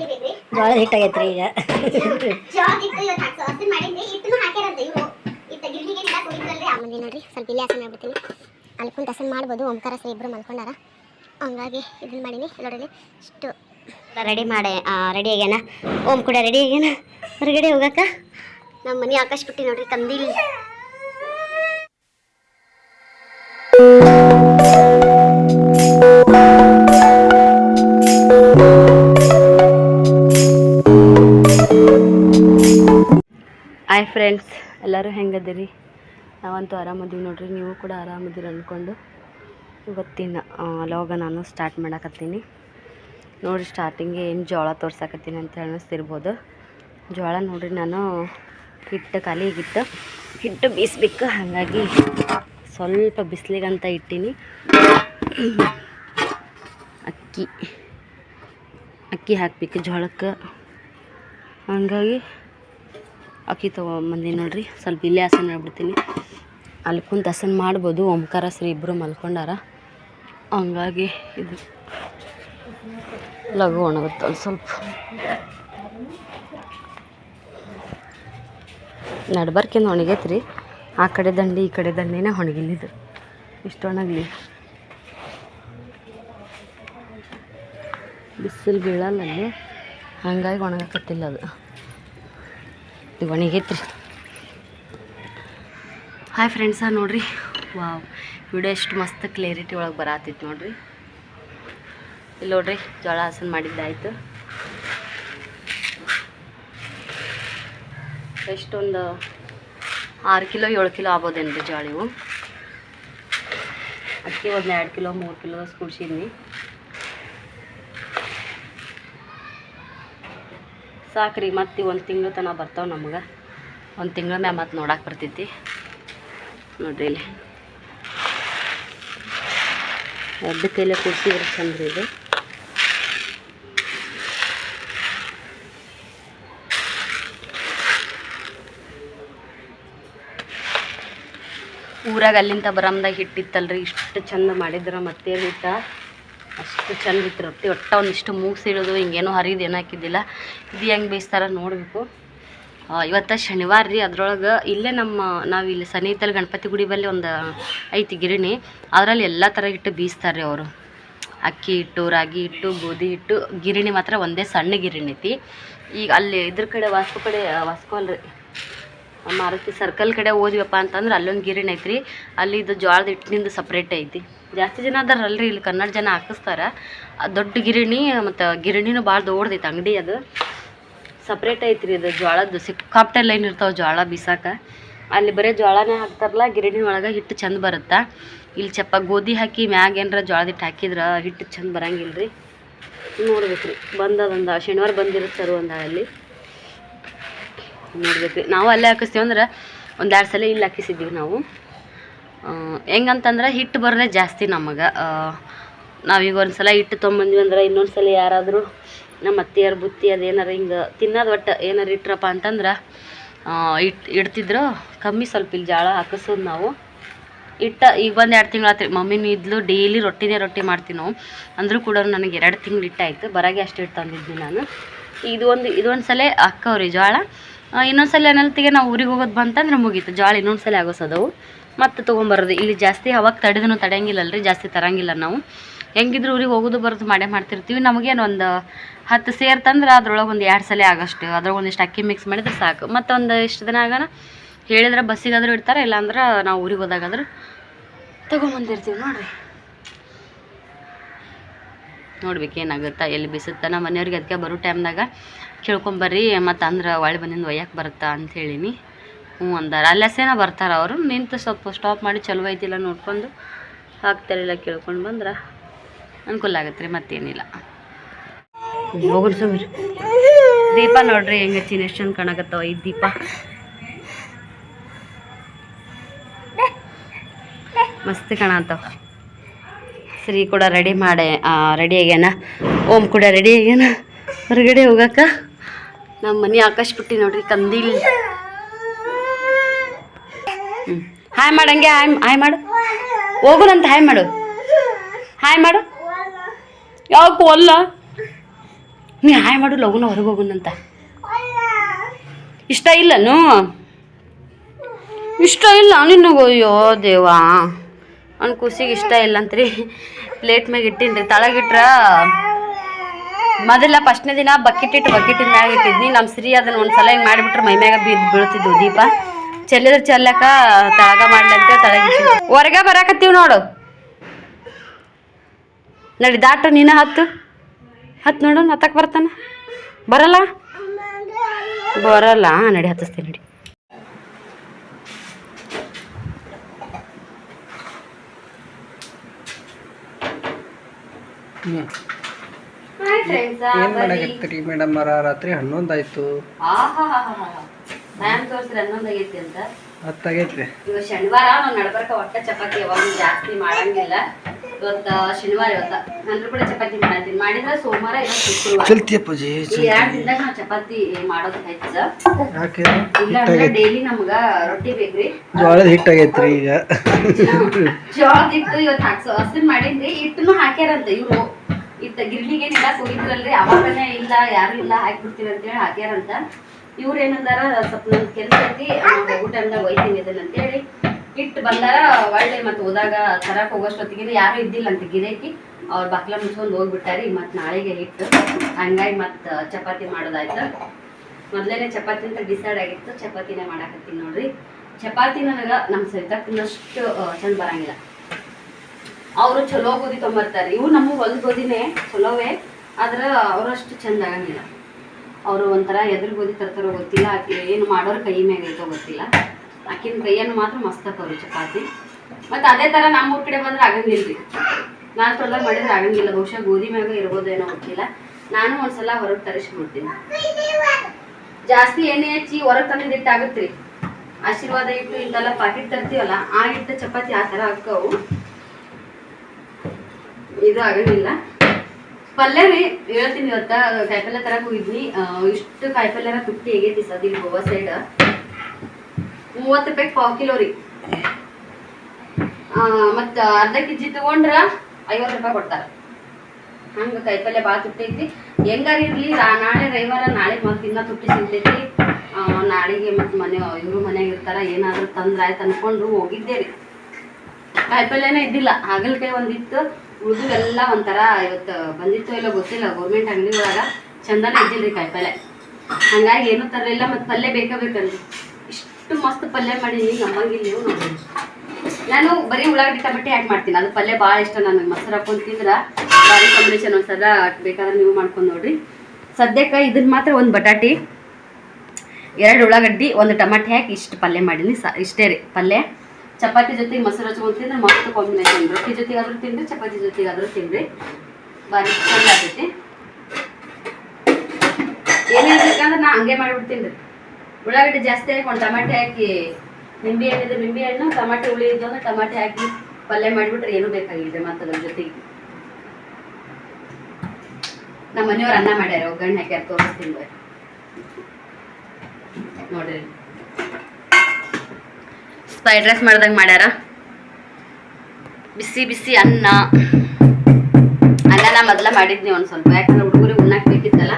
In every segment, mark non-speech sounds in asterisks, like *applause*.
ಜೋಳದ ಈಗ. ಹಿಟ್ಟು ಇವತ್ತು ಹಾಕ್ಸೋ ಹಸಿ ಮಾಡಿದ್ರಿ ಹಿಟ್ಟನ್ನು ಹಾಕ್ಯಾರಂತ ಇವರು ಇತ್ತ ಗಿರ್ನಿಗೆ ಇಡಾಕ್ ಹೋಗಿದ್ರಲ್ರಿ ಆ ಮಂದಿ ನೋಡ್ರಿ. ಸ್ವಲ್ಪ ಇಲ್ಲೇ ಹಸನ್ ಆಗ್ಬಿಡ್ತೀನಿ ಅಲ್ಲಿ ಕುಂತ ಹಸನ್ ಮಾಡ್ಬೋದು ಓಂಕಾರ ಶ್ರೀ ಇಬ್ರು ಮಲ್ಕೊಂಡಾರ. ಹಂಗಾಗಿ ಇದನ್ನ ಮಾಡೀನಿ. ನೋಡ್ರಿ ಇಷ್ಟು. ರೆಡಿ ಮಾಡಿ ರೆಡಿ ಆಗ್ಯಾನ? ಓಮ್ ಕೂಡ ರೆಡಿ ಆಗ್ಯಾನ? ಹೊರಗಡೆ ಹೋಗಕ್ಕ ನಮ್ಮ ಮನೆ ಆಕಾಶ ಬಿಟ್ಟಿ ನೋಡ್ರಿ ಕಂದಿಲ್ ಫ್ರೆಂಡ್ಸ್ ಎಲ್ಲರೂ ಹೆಂಗದಿರಿ? ನಾವಂತೂ ಆರಾಮದೀವಿ ನೋಡ್ರಿ, ನೀವು ಕೂಡ ಆರಾಮದಿರಿ ಅಂದ್ಕೊಂಡು ಇವತ್ತಿನ ಲೋಗ ನಾನು ಸ್ಟಾರ್ಟ್ ಮಾಡಕತ್ತೀನಿ. ನೋಡಿರಿ ಸ್ಟಾರ್ಟಿಂಗೆ ಏನು ಜೋಳ ತೋರ್ಸಕತ್ತೀನಿ ಅಂತ ಅನ್ನಿಸ್ತಿರ್ಬೋದು ಜೋಳ ನೋಡಿರಿ ನಾನು ಹಿಟ್ಟು ಖಾಲಿಗಿಟ್ಟು ಹಿಟ್ಟು ಬೀಸ್ಬೇಕು, ಹಾಗಾಗಿ ಸ್ವಲ್ಪ ಬಿಸಿಲಿಗಂತ ಇಟ್ಟೀನಿ. ಅಕ್ಕಿ ಅಕ್ಕಿ ಹಾಕ್ಬೇಕು ಜೋಳಕ್ಕೆ. ಹಂಗಾಗಿ ಅಕ್ಕಿ ತೊಗೊಂಬಂದಿ ನೋಡ್ರಿ. ಸ್ವಲ್ಪ ಇಲ್ಲೇ ಹಸನ್ ಮಾಡ್ಬಿಡ್ತೀನಿ. ಅಲ್ಲಿ ಕುಂತ ಹಸನ್ ಮಾಡ್ಬೋದು. ಓಂಕಾರ ಶ್ರೀ ಇಬ್ಬರು ಮಲ್ಕೊಂಡಾರ. ಹಂಗಾಗಿ ಇದು ಲಘು ಒಣಗುತ್ತೆ ಒಂದು ಸ್ವಲ್ಪ. ನಡ್ಬರ್ಕಿಂದ ರೀ ಆ ಕಡೆ ದಂಡಿ, ಈ ಕಡೆ ದಂಡಿನೇ ಒಣಗಿಲ್ಲಿದ್ದು ಇಷ್ಟು ಒಣಗಲಿ. ಬಿಸಿಲು ಬೀಳಲ್ಲ ಅಲ್ಲಿ. ಹಂಗಾಗಿ ಒಣಗಕತ್ತಿಲ್ಲ ಅದು. ಇದು ಒಣಗೈತ್ರಿ ಹಾಯ್ ಫ್ರೆಂಡ್ಸ ನೋಡ್ರಿ. ವಾವ್ ವಿಡಿಯೋ ಎಷ್ಟು ಮಸ್ತ್ ಕ್ಲಿಯರಿಟಿ ಒಳಗೆ ಬರತ್ತಿತ್ತು ನೋಡ್ರಿ. ಇಲ್ಲಿ ನೋಡ್ರಿ, ಜೋಳ ಹಸನ್ ಮಾಡಿದ್ದಾಯ್ತು ಎಷ್ಟೊಂದು ಆರು ಕಿಲೋ, ಏಳು ಕಿಲೋ ಆಗ್ಬೋದೇನ್ರಿ ಜೋಳ ಇವು? ಅದಕ್ಕೆ ಒಂದು ಎರಡು ಕಿಲೋ, ಮೂರು ಕಿಲೋ ಕುಡ್ಸಿದ್ನಿ ಸಾಕ್ರಿ, ಮತ್ತೆ ಒಂದು ತಿಂಗಳು ತನಕ ಬರ್ತಾವೆ ನಮ್ಗೆ. ಒಂದು ತಿಂಗಳು ಮ್ಯಾಗ ಮತ್ತೆ ನೋಡಕ್ಕೆ ಬರ್ತೈತಿ. ನೋಡ್ರಿ ಇಲ್ಲಿ. ಎರಡು ಕೈಲೇ ಕುಡ್ಸಿದ್ರೆ ಚಂದ್ರಿ ಇದು. ಊರಾಗ ಅಲ್ಲಿಂದ ಬರಮ್ದಾಗ ಹಿಟ್ಟಿತ್ತಲ್ರಿ, ಇಷ್ಟು ಚಂದ ಮಾಡಿದ್ರೆ ಮತ್ತೆ ಹಿಟ್ಟ? ಅಷ್ಟು ಚೆಂದ ಇತ್ತು ರೊಟ್ಟಿ, ಒಟ್ಟ ಒಂದಿಷ್ಟು ಮುಗಿಸಿಡೋದು ಹಿಂಗೇನೋ ಹರಿದು ಏನು ಹಾಕಿದ್ದಿಲ್ಲ. ಇದು ಹೆಂಗೆ ಬೇಯಿಸ್ತಾರ ನೋಡಬೇಕು. ಇವತ್ತು ಶನಿವಾರ ರೀ, ಅದ್ರೊಳಗೆ ಇಲ್ಲೇ ನಮ್ಮ, ನಾವು ಇಲ್ಲಿ ಸನಿಹಿತಲ್ಲಿ ಗಣಪತಿ ಗುಡಿ ಬಲ್ಲಿ ಒಂದು ಐತಿ ಗಿರಣಿ, ಅದರಲ್ಲಿ ಎಲ್ಲ ಥರ ಹಿಟ್ಟು ಬೀಸ್ತಾರೆ ರೀ ಅವರು. ಅಕ್ಕಿ ಹಿಟ್ಟು, ರಾಗಿ ಹಿಟ್ಟು, ಗೋಧಿ ಹಿಟ್ಟು, ಗಿರಣಿ ಮಾತ್ರ ಒಂದೇ ಸಣ್ಣ ಗಿರಣಿ ಐತಿ. ಈಗ ಅಲ್ಲಿ ಇದ್ರ ಕಡೆ ವಾಸ್ಕೋ ಕಡೆ ವಾಸ್ಕೋ ಅಲ್ರಿ. ಮಾರುತಿ ಸರ್ಕಲ್ ಕಡೆ ಹೋದ್ವಪ್ಪ ಅಂತಂದ್ರೆ ಅಲ್ಲೊಂದು ಗಿರಣಿ ಐತ್ರಿ. ಅಲ್ಲಿ ಇದು ಜೋಳದ ಹಿಟ್ಟಿನಿಂದ ಸಪ್ರೇಟ್ ಐತಿ. ಜಾಸ್ತಿ ಜನ ಅದಾರಲ್ರಿ, ಇಲ್ಲಿ ಕನ್ನಡ ಜನ ಹಾಕಿಸ್ತಾರೆ. ದೊಡ್ಡ ಗಿರಣಿ ಮತ್ತು ಗಿರಣಿನೂ ಭಾಳ ದೊಡ್ಡದೈತೆ ಅಂಗಡಿ ಅದು. ಸಪ್ರೇಟ್ ಐತ್ರಿ ಇದು ಜೋಳದ್ದು. ಸಿಕ್ಕಾಪಟ್ಟೆ ಲೈನ್ ಇರ್ತಾವೆ ಜೋಳ ಬಿಸಾಕ. ಅಲ್ಲಿ ಬರೀ ಜೋಳನೇ ಹಾಕ್ತಾರಲ್ಲ, ಗಿರಣಿ ಒಳಗೆ ಹಿಟ್ಟು ಚಂದ ಬರುತ್ತಾ. ಇಲ್ಲಿ ಚಪ್ಪ ಗೋಧಿ ಹಾಕಿ ಮ್ಯಾಗ ಏನಾರ ಜೋಳದ ಹಿಟ್ಟು ಹಾಕಿದ್ರೆ ಹಿಟ್ಟು ಚಂದ ಬರಂಗಿಲ್ಲ ರೀ ನೋಡ್ಬೇಕ್ರಿ. ಬಂದದೊಂದು, ಶನಿವಾರ ಬಂದಿರುತ್ತೆ ಸರ್ ಒಂದು ಅಲ್ಲಿ. ನೋಡ್ಬೇಕ್ರಿ ನಾವು ಅಲ್ಲೇ ಹಾಕಿಸ್ತೀವಿ ಅಂದ್ರೆ ಒಂದು ಸಲ ಇಲ್ಲಿ ಹಾಕಿಸಿದ್ದೀವಿ ನಾವು. ಹೆಂಗಂತಂದ್ರೆ ಹಿಟ್ಟು ಬರೋದೇ ಜಾಸ್ತಿ ನಮಗೆ. ನಾವೀಗ ಒಂದು ಸಲ ಹಿಟ್ಟು ತೊಗೊಂಬಂದ್ವಿ ಅಂದ್ರೆ ಇನ್ನೊಂದು ಸಲ ಯಾರಾದರೂ ನಮ್ಮ ಅತ್ತೆಯರು, ಬುತ್ತಿ ಅದೇನಾರು ಹಿಂಗೆ ತಿನ್ನೋದು ಒಟ್ಟು ಏನಾರು ಇಟ್ರಪ್ಪ ಅಂತಂದ್ರೆ ಇಟ್, ಇಡ್ತಿದ್ರು ಕಮ್ಮಿ ಸ್ವಲ್ಪ ಇಲ್ಲಿ ಜಾಳ ಹಾಕಿಸೋದು ನಾವು. ಇಟ್ಟ ಈಗ ಒಂದು ಎರಡು ತಿಂಗಳು ಆತ್ರಿ. ಮಮ್ಮಿನೂ ಇದ್ಲು ಡೈಲಿ ರೊಟ್ಟಿನೇ ರೊಟ್ಟಿ ಮಾಡ್ತೀವಿ ನಾವು. ಅಂದರೂ ಕೂಡ ನನಗೆ ಎರಡು ತಿಂಗಳು ಇಟ್ಟಾಯಿತು ಬರಾಗೆ ಅಷ್ಟು ಇಟ್ಟು ತಂದಿದ್ವಿ ನಾನು. ಇದು ಒಂದು ಇದೊಂದು ಸಲ ಹಾಕವ್ರಿ ಜೋಳ ಇನ್ನೊಂದು ಸಲ ನೆಲ್ತಿಗೆ ನಾವು ಊರಿಗೆ ಹೋಗೋದು ಬಂತಂದ್ರೆ ಮುಗೀತು. ಜಾಳ ಇನ್ನೊಂದು ಸಲ ಆಗೋಸದವು. ಮತ್ತೆ ತೊಗೊಂಬರೋದು. ಇಲ್ಲಿ ಜಾಸ್ತಿ ಅವಾಗ ತಡೆದೂ ತಡೆಯಂಗಿಲ್ಲಲ್ರಿ ಜಾಸ್ತಿ ತರಂಗಿಲ್ಲ ನಾವು. ಹೆಂಗಿದ್ರು ಊರಿಗೆ ಹೋಗೋದು ಬರೋದು ಮಾಡೇ ಮಾಡ್ತಿರ್ತೀವಿ. ನಮಗೇನು ಒಂದು ಹತ್ತು ಸೇರ್ ತಂದ್ರೆ ಅದ್ರೊಳಗೆ ಒಂದು ಎರಡು ಸಲ ಆಗೋಷ್ಟು. ಅದ್ರೊಳಗೆ ಒಂದಿಷ್ಟು ಅಕ್ಕಿ ಮಿಕ್ಸ್ ಮಾಡಿದ್ರೆ ಸಾಕು. ಮತ್ತು ಒಂದು ಇಷ್ಟು ದಿನ ಆಗೋಣ, ಹೇಳಿದ್ರೆ ಬಸ್ಸಿಗಾದ್ರೂ ಇಡ್ತಾರೆ, ಇಲ್ಲಾಂದ್ರೆ ನಾವು ಊರಿಗೆ ಹೋದಾಗಾದ್ರೂ ತೊಗೊಂಬಂದಿರ್ತೀವಿ ನೋಡ್ರಿ. ನೋಡ್ಬೇಕು ಏನಾಗುತ್ತಾ, ಎಲ್ಲಿ ಬಿಸುತ್ತೆ. ನಮ್ಮ ಮನೆಯವ್ರಿಗೆ ಅದಕ್ಕೆ ಬರೋ ಟೈಮ್ದಾಗ ಕೇಳ್ಕೊಂಬರ್ರಿ, ಮತ್ತು ಅಂದ್ರೆ ಒಳ್ಳೆ ಬಂದಿಂದ ಒಯ್ಯಕ್ಕೆ ಬರುತ್ತಾ ಅಂತ ಹೇಳಿನಿ. ಹ್ಞೂ ಅಂದಾರ. ಅಲ್ಲಸೇನ ಬರ್ತಾರೆ ಅವರು. ನಿಂತು ಸ್ವಲ್ಪ ಸ್ಟಾಪ್ ಮಾಡಿ ಚಲೋ ಐತಿಲ್ಲ ನೋಡ್ಕೊಂಡು ಹಾಕ್ತಾರಿಲ್ಲ ಕೇಳ್ಕೊಂಡು ಬಂದ್ರೆ ಅನುಕೂಲ ಆಗತ್ತೆ ರೀ ಮತ್ತೇನಿಲ್ಲ ದೀಪ ನೋಡ್ರಿ ಹೆಂಗೆ ಚಿನ್ನ ಎಷ್ಟು ಚಂದ ಕಾಣಕತ್ತವ ಈ ದೀಪ. ಮಸ್ತ್ ಕಾಣತ್ತಾವ ಶ್ರೀ ಕೂಡ ರೆಡಿ ಮಾಡಿ ರೆಡಿ ಆಗ್ಯಾನ? ಓಮ್ ಕೂಡ ರೆಡಿ ಆಗ್ಯಾನ? ಹೊರಗಡೆ ಹೋಗಕ್ಕ ನಮ್ಮ ಮನೆ ಆಕಾಶ ಬಿಟ್ಟಿ ನೋಡ್ರಿ, ಕಂದಿಲ್. ಹ್ಞೂ ಹಾಯ್ ಮಾಡಂಗೆ ಹಾಯ್ ಹಾಯ್ ಮಾಡು. ಹೋಗುನಂತ ಹಾಯ್ ಮಾಡು. ಹಾಯ್ ಮಾಡು. ಯಾಕೆ ಅಲ್ಲ. ನೀ ಹಾಯ್ ಮಾಡು, ಲಗುನ ಹೊರಗೆ ಹೋಗುನಂತ. ಇಷ್ಟ ಇಲ್ಲನು? ಇಷ್ಟ ಇಲ್ಲ ನಿನ್ನಗೋ ಅಯ್ಯೋ ದೇವಾ. ಅವ್ನ ಖುಷಿಗೆ ಇಷ್ಟ ಇಲ್ಲ ಅಂತ್ರಿ. ಪ್ಲೇಟ್ ಮ್ಯಾಗ ಇಟ್ಟಿನ್ರಿ. ತಳಗಿಟ್ರ ಮೊದಲ ಫಸ್ಟ್ನೇ ದಿನ ಬಕೆಟ್ ಇಟ್ಟು ಬಕೆಟಿನ ಮ್ಯಾಗ ಇಟ್ಟಿದ್ನಿ. ನಮ್ಮ ಸಿರಿ ಅದನ್ನ ಒಂದ್ಸಲ ಹಿಂಗೆ ಮಾಡಿಬಿಟ್ರೆ ಮೈ ಮ್ಯಾಗ ಬಿದ್ದು ಬೀಳ್ತಿದ್ವು ದೀಪ. ಚೆಲ್ಲಿದ್ರೆ ಚೆಲ್ಲಕ ತಳಗ ಮಾಡ್ಲಂತೆ ತಳಗಿಟ್ಟು ಹೊರಗೆ ಬರಾಕತ್ತೀವಿ ನೋಡು. ನಡಿ ದಾಟ, ನೀನು ಹತ್ತು. ಹತ್ತು ನೋಡು ಹತ್ತಕ್ಕೆ ಬರ್ತಾನ. ಬರಲ್ಲ? ಬರಲ್ಲ. ನಡಿ, ಹತ್ತಿಸ್ತೀನಿ, ನಡಿ. ಏನ್ ಮಾಡಕತ್ತೀರಿ? ಮೇಡಮ್ ಅವರ ರಾತ್ರಿ ಹನ್ನೊಂದು ಆಯ್ತು ತೋರಿಸ್ರಿ ಹನ್ನೊಂದು ಆಗೈತಿ ಅಂತ. ಹತ್ತಾಗೈತ್ರಿ. ಇವಾಗ ಶನಿವಾರ ನಾವು ನಡ್ಬರ್ಕ ಒಟ್ಟ ಚಪಾತಿ ಯಾವಾಗ ಜಾಸ್ತಿ ಮಾಡಂಗಿಲ್ಲ. ಇವತ್ತ ಶನಿವಾರ ಇವತ್ತ. ಅಂದ್ರೂ ಕೂಡ ಚಪಾತಿ ಮಾಡತ್ತೀನಿ. ಮಾಡಿದ್ರೆ ಸೋಮವಾರ ಇಲ್ಲ ಶುಕ್ರವಾರ. ಈ ಎರಡ್ ದಿನದಾಗ ನಾವು ಚಪಾತಿ ಮಾಡೋದು ಹೆಚ್ಚ ಇಲ್ಲ ಅಂದ್ರೆ ಡೈಲಿ ನಮ್ಗ ರೊಟ್ಟಿ ಬೇಕ್ರಿ. ಜೋಳದ ಹಿಟ್ಟಾಗೈತ್ರಿ ಈಗ. *laughs* ಜೋಳದ ಹಿಟ್ಟು ಇವತ್ತು ಹಾಕ್ಸೋ ಹಸಿನ್ ಮಾಡಿದ್ರಿ ಹಿಟ್ಟನು ಹಾಕ್ಯಾರಂತ ಇವ್ರು. ಇತ್ತ ಗಿರ್ಲಿಗೆ ಏನಿಲ್ಲ ಹೋಗಿದ್ರಲ್ರಿ ಅವಾಗನೇ ಇಲ್ಲ ಯಾರು ಇಲ್ಲ ಹಾಕ್ಬಿಡ್ತೀವಿ ಅಂತೇಳಿ ಹಾಕ್ಯಾರಂತ. ಇವ್ರು ಏನಂದಾರ ಸ್ವಲ್ಪ ನನ್ ಕೆಲ್ಸ ಐತಿ ಊಟ ಹೋಗೋ ಟೈಮ್ದಾಗ ಒಯ್ತೀನಿ ಇದನ್ನ ಅಂತೇಳಿ ಹಿಟ್ಟು ಬಂದಾರ, ಒಳ್ಳೆ ಮತ್ತೆ ಹೋದಾಗ ತರಕ್ ಹೋಗೋಷ್ಟೊತ್ತಿಗೆ ಯಾರು ಇದ್ದಿಲ್ಲ ಅಂತ ಗಿರೇಕಿ ಅವ್ರ ಬಾಕ್ಲ ಮುಚ್ಕೊಂಡು ಹೋಗ್ಬಿಟ್ಟಾರಿ, ಮತ್ ನಾಳೆಗೆ ಹಿಟ್ಟು ಹಂಗಾಗಿ ಮತ್ ಚಪಾತಿ ಮಾಡೋದಾಯ್ತು. ಮೊದ್ಲೇನೆ ಚಪಾತಿ ಅಂತ ಡಿಸೈಡ್ ಆಗಿತ್ತು. ಚಪಾತಿನೇ ಮಾಡಾಕತ್ತೀನಿ ನೋಡ್ರಿ. ಚಪಾತಿ ನನಗ ನಮ್ಮ ಸವಿತಾ ತಿನ್ನಷ್ಟು ಚಂದ ಬರಂಗಿಲ್ಲ. ಅವರು ಚಲೋ ಗೋಧಿ ತೊಂಬರ್ತಾರೆ. ಇವು ನಮ್ಮ ಹೊಲದ ಗೋಧಿನೇ ಚಲೋವೇ, ಆದ್ರೆ ಅವರಷ್ಟು ಚಂದ ಆಗಂಗಿಲ್ಲ. ಅವರು ಒಂಥರ ಎದುರು ಗೋಧಿ ತರ್ತಾರೋ ಗೊತ್ತಿಲ್ಲ, ಆಕೆ ಏನು ಮಾಡೋರು ಕೈ ಮ್ಯಾಗ ಐತೋ ಗೊತ್ತಿಲ್ಲ. ಆಕಿನ ಕೈಯನ್ನು ಮಾತ್ರ ಮಸ್ತ್ ಹಾಕೋರು ಚಪಾತಿ. ಮತ್ತು ಅದೇ ಥರ ನಮ್ಮೂರ ಕಡೆ ಬಂದ್ರೆ ಆಗಂಗಿಲ್ಲ ರೀ. ನಾನು ತೊಳ್ದಾಗ ಮಾಡಿದ್ರೆ ಆಗಂಗಿಲ್ಲ, ಬಹುಶಃ ಗೋಧಿ ಮ್ಯಾಗ ಇರ್ಬೋದೇನೋ ಗೊತ್ತಿಲ್ಲ. ನಾನು ಒಂದ್ಸಲ ಹೊರಗೆ ತರಿಸ್ಬಿಡ್ತೀನಿ ಜಾಸ್ತಿ ಎಣ್ಣೆ ಹಚ್ಚಿ ಹೊರಗೆ ತಂದಿದ್ದು ರೀ ಆಶೀರ್ವಾದ ಇಟ್ಟು ಇಂತೆಲ್ಲ ಪಾಕಿಟ್ ತರ್ತೀವಲ್ಲ, ಆ ಹಿಟ್ಟು ಚಪಾತಿ ಆ ಥರ ಹಾಕವು. ಇದು ಆಗಂಗಿಲ್ಲ. ಪಲ್ಯ ರೀ, ಹೇಳ್ತೀನಿ ಇವತ್ತ ಕಾಯಿಪಲ್ಯ ತರಕ್ ಹೋಗಿದ್ನಿ. ಇಷ್ಟು ಕಾಯಿಪಲ್ಯರ ತುಟ್ಟಿ ಹೇಗೈತಿ ಸದ್ ಇಲ್ಲಿ ಗೋವಾ ಸೈಡ್ ಮೂವತ್ತು ರೂಪಾಯಿ ಪಾವ್ ಕಿಲೋ ರೀ. ಮತ್ತ ಅರ್ಧ ಕೆಜಿ ತಗೊಂಡ್ರ ಐವತ್ತು ರೂಪಾಯಿ ಕೊಡ್ತಾರ. ಹಂಗೆ ಕಾಯಿಪಲ್ಯ ಭಾಳ ತುಟ್ಟೈತಿ. ಹೆಂಗಾರ ಇರ್ಲಿ ನಾಳೆ ರವಿವಾರ, ನಾಳೆ ಮತ್ತೆ ಇನ್ನ ತುಟ್ಟಿ ಸಿಗ್ತೈತಿ. ನಾಳೆಗೆ ಮತ್ತೆ ಮನೆ, ಇವ್ರು ಮನೆಯಾಗ ಇರ್ತಾರ, ಏನಾದ್ರು ತಂದ್ರ ಆಯ್ತು ಅನ್ಕೊಂಡು ಹೋಗಿದ್ದೆ ರೀ. ಕಾಯಿಪಲ್ಯನೇ ಇದ್ದಿಲ್ಲ, ಹಾಗಲಕಾಯಿ ಒಂದಿತ್ತು. ಉಳಿದು ಎಲ್ಲ ಒಂಥರ ಇವತ್ತು ಬಂದಿತ್ತು ಇಲ್ಲ ಗೊತ್ತಿಲ್ಲ ಗೌರ್ಮೆಂಟ್ ಅಂಗಡಿ ಒಳಗ ಇದ್ದಿಲ್ಲ ರೀ ಕಾಯಿಪಲ್ಯ ಹಂಗಾಗಿ ಏನೂ ತರಲಿಲ್ಲ, ಮತ್ತು ಪಲ್ಯ ಬೇಕೇ ಇಷ್ಟು ಮಸ್ತ್ ಪಲ್ಯ ಮಾಡಿದೀನಿ ನಮ್ಮಂಗಿಲ್ಲ ನೀವು ನೋಡ್ರಿ ನಾನು ಬರೀ ಉಳ್ಳಾಗಡ್ಡಿ ಟಮಟೆ ಆ್ಯಡ್ ಮಾಡ್ತೀನಿ. ಅದು ಪಲ್ಯ ಭಾಳ ಇಷ್ಟ ನನಗೆ. ಮೊಸರು ಹಾಕೊಂಡು ತಿಂದ್ರೆ ಭಾರಿ ಕಾಂಬಿನೇಷನ್ ಒಂದ್ಸಲ ಬೇಕಾದ್ರೆ ನೀವು ಮಾಡ್ಕೊಂಡು ನೋಡ್ರಿ. ಸದ್ಯಕ್ಕೆ ಇದನ್ನ ಮಾತ್ರ ಒಂದು ಬಟಾಟಿ, ಎರಡು ಉಳ್ಳಾಗಡ್ಡಿ, ಒಂದು ಟಮಾಟೆ ಹಾಕಿ ಇಷ್ಟು ಪಲ್ಯ ಮಾಡೀನಿ ಸ, ಇಷ್ಟೇ ರೀ ಪಲ್ಯ. ಚಪಾತಿ ಜೊತೆಗೆ ಮೊಸರು ಹಚ್ಕೊಂಡು ತಿಂದ್ರೆ ಮಸ್ತ್ ಕಾಂಬಿನೇಷನ್ ರೊಟ್ಟಿ ಜೊತೆಗಾದ್ರೂ ತಿನ್ನಿರಿ ಚಪಾತಿ ಜೊತೆಗಾದ್ರೂ ತಿನ್ನಿರಿ ಭಾರಿ ಚಂದ ಆಗ್ತೈತಿ. ಏನೇ ಬೇಕಂದ್ರೆ ನಾ ಹಂಗೆ ಮಾಡಿಬಿಡ್ತೀನಿ ರೀ. ಉಳ್ಳಾಗಡ್ಡಿ ಜಾಸ್ತಿ ಹಾಕೊಂಡು ಟಮಾಟೆ ಹಾಕಿ, ನಿಂಬೆ ಹಣ್ಣಿದ್ರೆ ನಿಂಬೆ ಹಣ್ಣು, ಟಮಾಟೆ ಇದ್ದು ಅಂದ್ರೆ ಟಮಾಟೆ ಹಾಕಿ ಪಲ್ಯ ಮಾಡಿಬಿಟ್ರೆ ಏನೂ ಬೇಕಾಗಿಲ್ಲ ಮತ್ತೆ ಅದ್ರ ಜೊತೆಗೆ. ನಮ್ಮ ಮನೆಯವ್ರು ಅನ್ನ ಮಾಡ್ಯಾರ, ಒಗ್ಗರಣೆ ಹಾಕ್ಯಾರ, ತೋರಿಸ್ತೀನಿ ಬರ್ರಿ ನೋಡ್ರಿ. ಫ್ರೈಡ್ ರೈಸ್ ಮಾಡ್ದಂಗೆ ಮಾಡ್ಯಾರ. ಬಿಸಿ ಬಿಸಿ ಅನ್ನ. ಅನ್ನ ನಾ ಮೊದಲ ಮಾಡಿದ್ನಿ ಒಂದು ಸ್ವಲ್ಪ, ಯಾಕಂದ್ರೆ ಹುಡುಗರಿಗೆ ಉಣ್ಣಾಕ್ ಬೇಕಿತ್ತಲ್ಲ.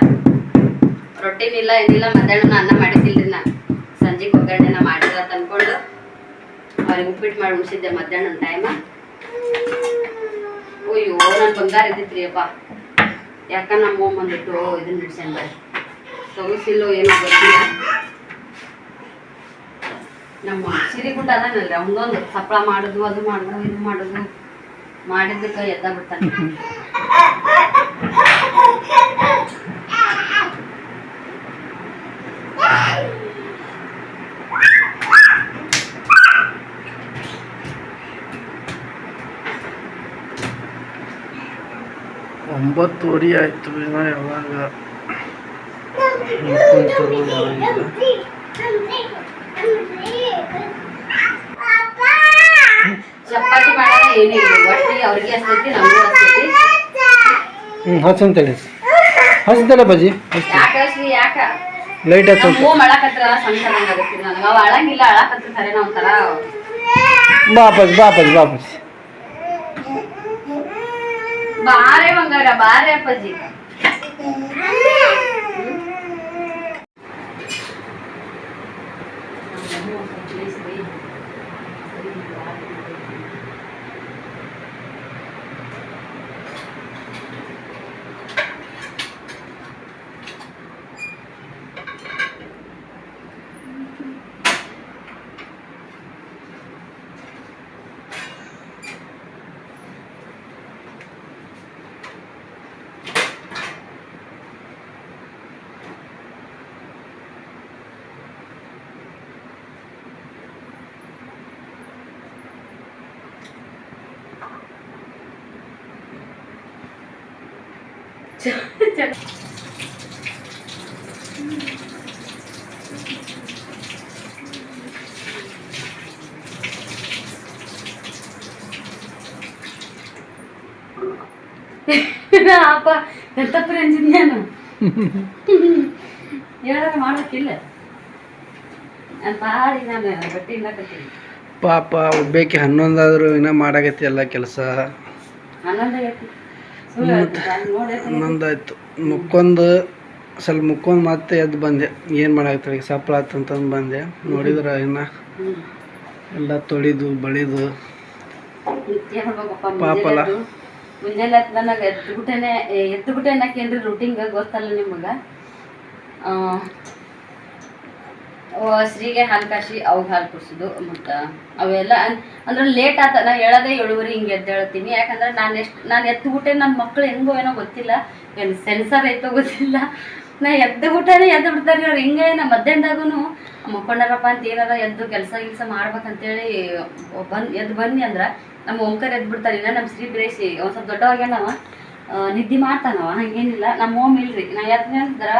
ರೊಟ್ಟಿನಿಲ್ಲ ಏನಿಲ್ಲ ಮಧ್ಯಾಹ್ನ ಅನ್ನ ಮಾಡಿಸಿಲ್ರಿ ನಾನು. ಸಂಜೆಗೆ ಒಗ್ಗರಣೆನ ಮಾಡಿಲ್ಲ ತಂದ್ಕೊಂಡು ಅವ್ರಿಗೆ ಉಪ್ಪಿಟ್ಟು ಮಾಡಿ ಉಣಿಸಿದ್ದೆ ಮಧ್ಯಾಹ್ನ ಟೈಮ ಅಯ್ಯೋ ನನ್ನ ಬಂಗಾರ ಇದ್ದಿತ್ರಿ ಅಪ್ಪ ಯಾಕ ನಮ್ಮ ಬಂದ್ಬಿಟ್ಟು ಇದನ್ನ ಬಿಡ್ಸ್ಯಾನ ಬರ್ರಿ ಏನು ಗೊತ್ತಿಲ್ಲ. ನಮ್ಮ ಸಿರಿಗುಂಡ ಅದಾನಲ್ರಿ, ಅವನೊಂದು ಸಪ್ಪಳ ಮಾಡುದು, ಅದು ಮಾಡುದು, ಇದು ಮಾಡುದು. ಮಾಡಿದ್ದಕ್ಕೆ ಎದ್ದ ಬಿಡ್ತಾನೆ. *laughs* ಒಂಬತ್ತುವರೆ ಆಯ್ತು ಇನ್ನ ಯಾವಾಗ ಹಿಡ್ಕೊಂತರು ಯಾವಾಗಿಲ್ಲ ಚಪಾತಿ ಮಾಡೋಣ ಏನಿಲ್ಲ ಅವ್ರಿಗೆ ಹಸ್ತೈತಿ ನಮಗೂ ಹಸ್ತೈತಿ ಹ್ಞೂ ಹಚ್ಚಂತೇಳಿ ಹಚ್ಚಂತಲ್ಲ ಬಜ್ಜಿ ಯಾಕ ಲೈಟ್ ಹಚ್ಚ ಹೂ ಮಾಡಕತ್ರ ಆಗತ್ತಿ ನನಗೆ ಅವ ಅಳಂಗಿಲ್ಲ ಅಳಕತ್ರ ಖರೇನ ಒಂಥರ ಬಾ ಅಪ್ಪಾಜಿ ಬಾ ಅಪ್ಪಾಜಿ ಬಾ ಅಪ್ಪಾಜಿ ಬಾರೆ ಬಂಗಾರ ಬಾರೆ ಅಪ್ಪಾಜಿ ಅಪ್ಪ ಎಂತ ಅಂಜಿದ್ನೇನು ನಾನು? ಹೇಳಾರ ಮಾಡಕ್ಕಿಲ್ಲ ನಾನು ಪಾಡಿ ನಾನು ಬಟ್ಟೆ ಇಲ್ಲಕತ್ತೀನಿ ಪಾಪ ಒಬ್ಬೇಕಿ ಹನ್ನೊಂದಾದ್ರೂ ಇನ್ನ ಮಾಡಾಗತ್ತಿ ಎಲ್ಲ ಕೆಲಸ. ಹನ್ನೊಂದು ನೋಡಿ ಮುಕ್ಕೊಂದು ಸ್ವಲ್ಪ ಮುಕ್ಕೊಂದು ಮತ್ತೆ ಎದ್ದು ಬಂದೆ. ಏನು ಮಾಡಾಕತ್ತಾರೆ? ಈಗ ಸಪ್ಪಳ ಆತಂತಂದು ಬಂದೆ. ನೋಡಿದ್ರ ಇನ್ನ? ಎಲ್ಲ ತೊಳಿದು ಬಳಿದು. ಪಾಪಲ್ಲ. ಮುಂಜಾನೆ ನನಗೆ ಎದ್ದು. ಬಿಟ್ಟೆನೆ ಎದ್ದು ಬಿಟ್ಟೆ ಏನ್ರಿ ರೂಟಿಂಗ್ ಗೊತ್ತಲ್ಲ ನಿಮಗೆ? ಶ್ರೀಗೆ ಹಾಲು ಕಾಶಿ ಅವ್ಗೆ ಹಾಲು ಕುಡಿಸೋದು ಮತ್ತು ಅವೆಲ್ಲ. ಅಂದ್ರೆ ಲೇಟ್ ಆತ, ನಾ ಹೇಳೋದೇ ಏಳುವರೆ ಹಿಂಗೆ ಎದ್ದು ಹೇಳ್ತೀನಿ. ಯಾಕಂದ್ರೆ ನಾನು ಎಷ್ಟು, ನಾನು ಎದ್ದು ಬಿಟ್ಟೆ ನನ್ನ ಮಕ್ಳು ಹೆಂಗೋ ಏನೋ ಗೊತ್ತಿಲ್ಲ. ಏನು ಸೆನ್ಸರ್ ಐತೋ ಗೊತ್ತಿಲ್ಲ. ನಾ ಎದ್ದು ಬಿಟ್ಟರೆ ಎದ್ದು ಬಿಡ್ತಾರೆ ಅವ್ರು ಹಿಂಗೆ ನಮ್ಮ ಮಧ್ಯಾಹ್ನದಾಗೂ ಮಕ್ಕೊಂಡಾರಪ್ಪ ಅಂತ ಏನಾರ ಎದ್ದು ಕೆಲಸ ಗಿಲ್ಸ ಮಾಡ್ಬೇಕಂತೇಳಿ ಬಂದು, ಎದ್ದು ಬನ್ನಿ ಅಂದ್ರೆ ನಮ್ಮ ಓಂಕರ್ ಎದ್ದು ಬಿಡ್ತಾರೆ ಇನ್ನ ನಮ್ಮ ಶ್ರೀ ಬ್ರೇಸಿ ಒಂದು ಸ್ವಲ್ಪ ದೊಡ್ಡವಾಗ್ಯಾನವ. ನಿದ್ದೆ ಮಾಡ್ತಾನವ. ಹಂಗೇನಿಲ್ಲ. ನಮ್ಮ ಓಮ್ ಇಲ್ರಿ. ನಾ ಎದ್ದು ಅಂದ್ರೆ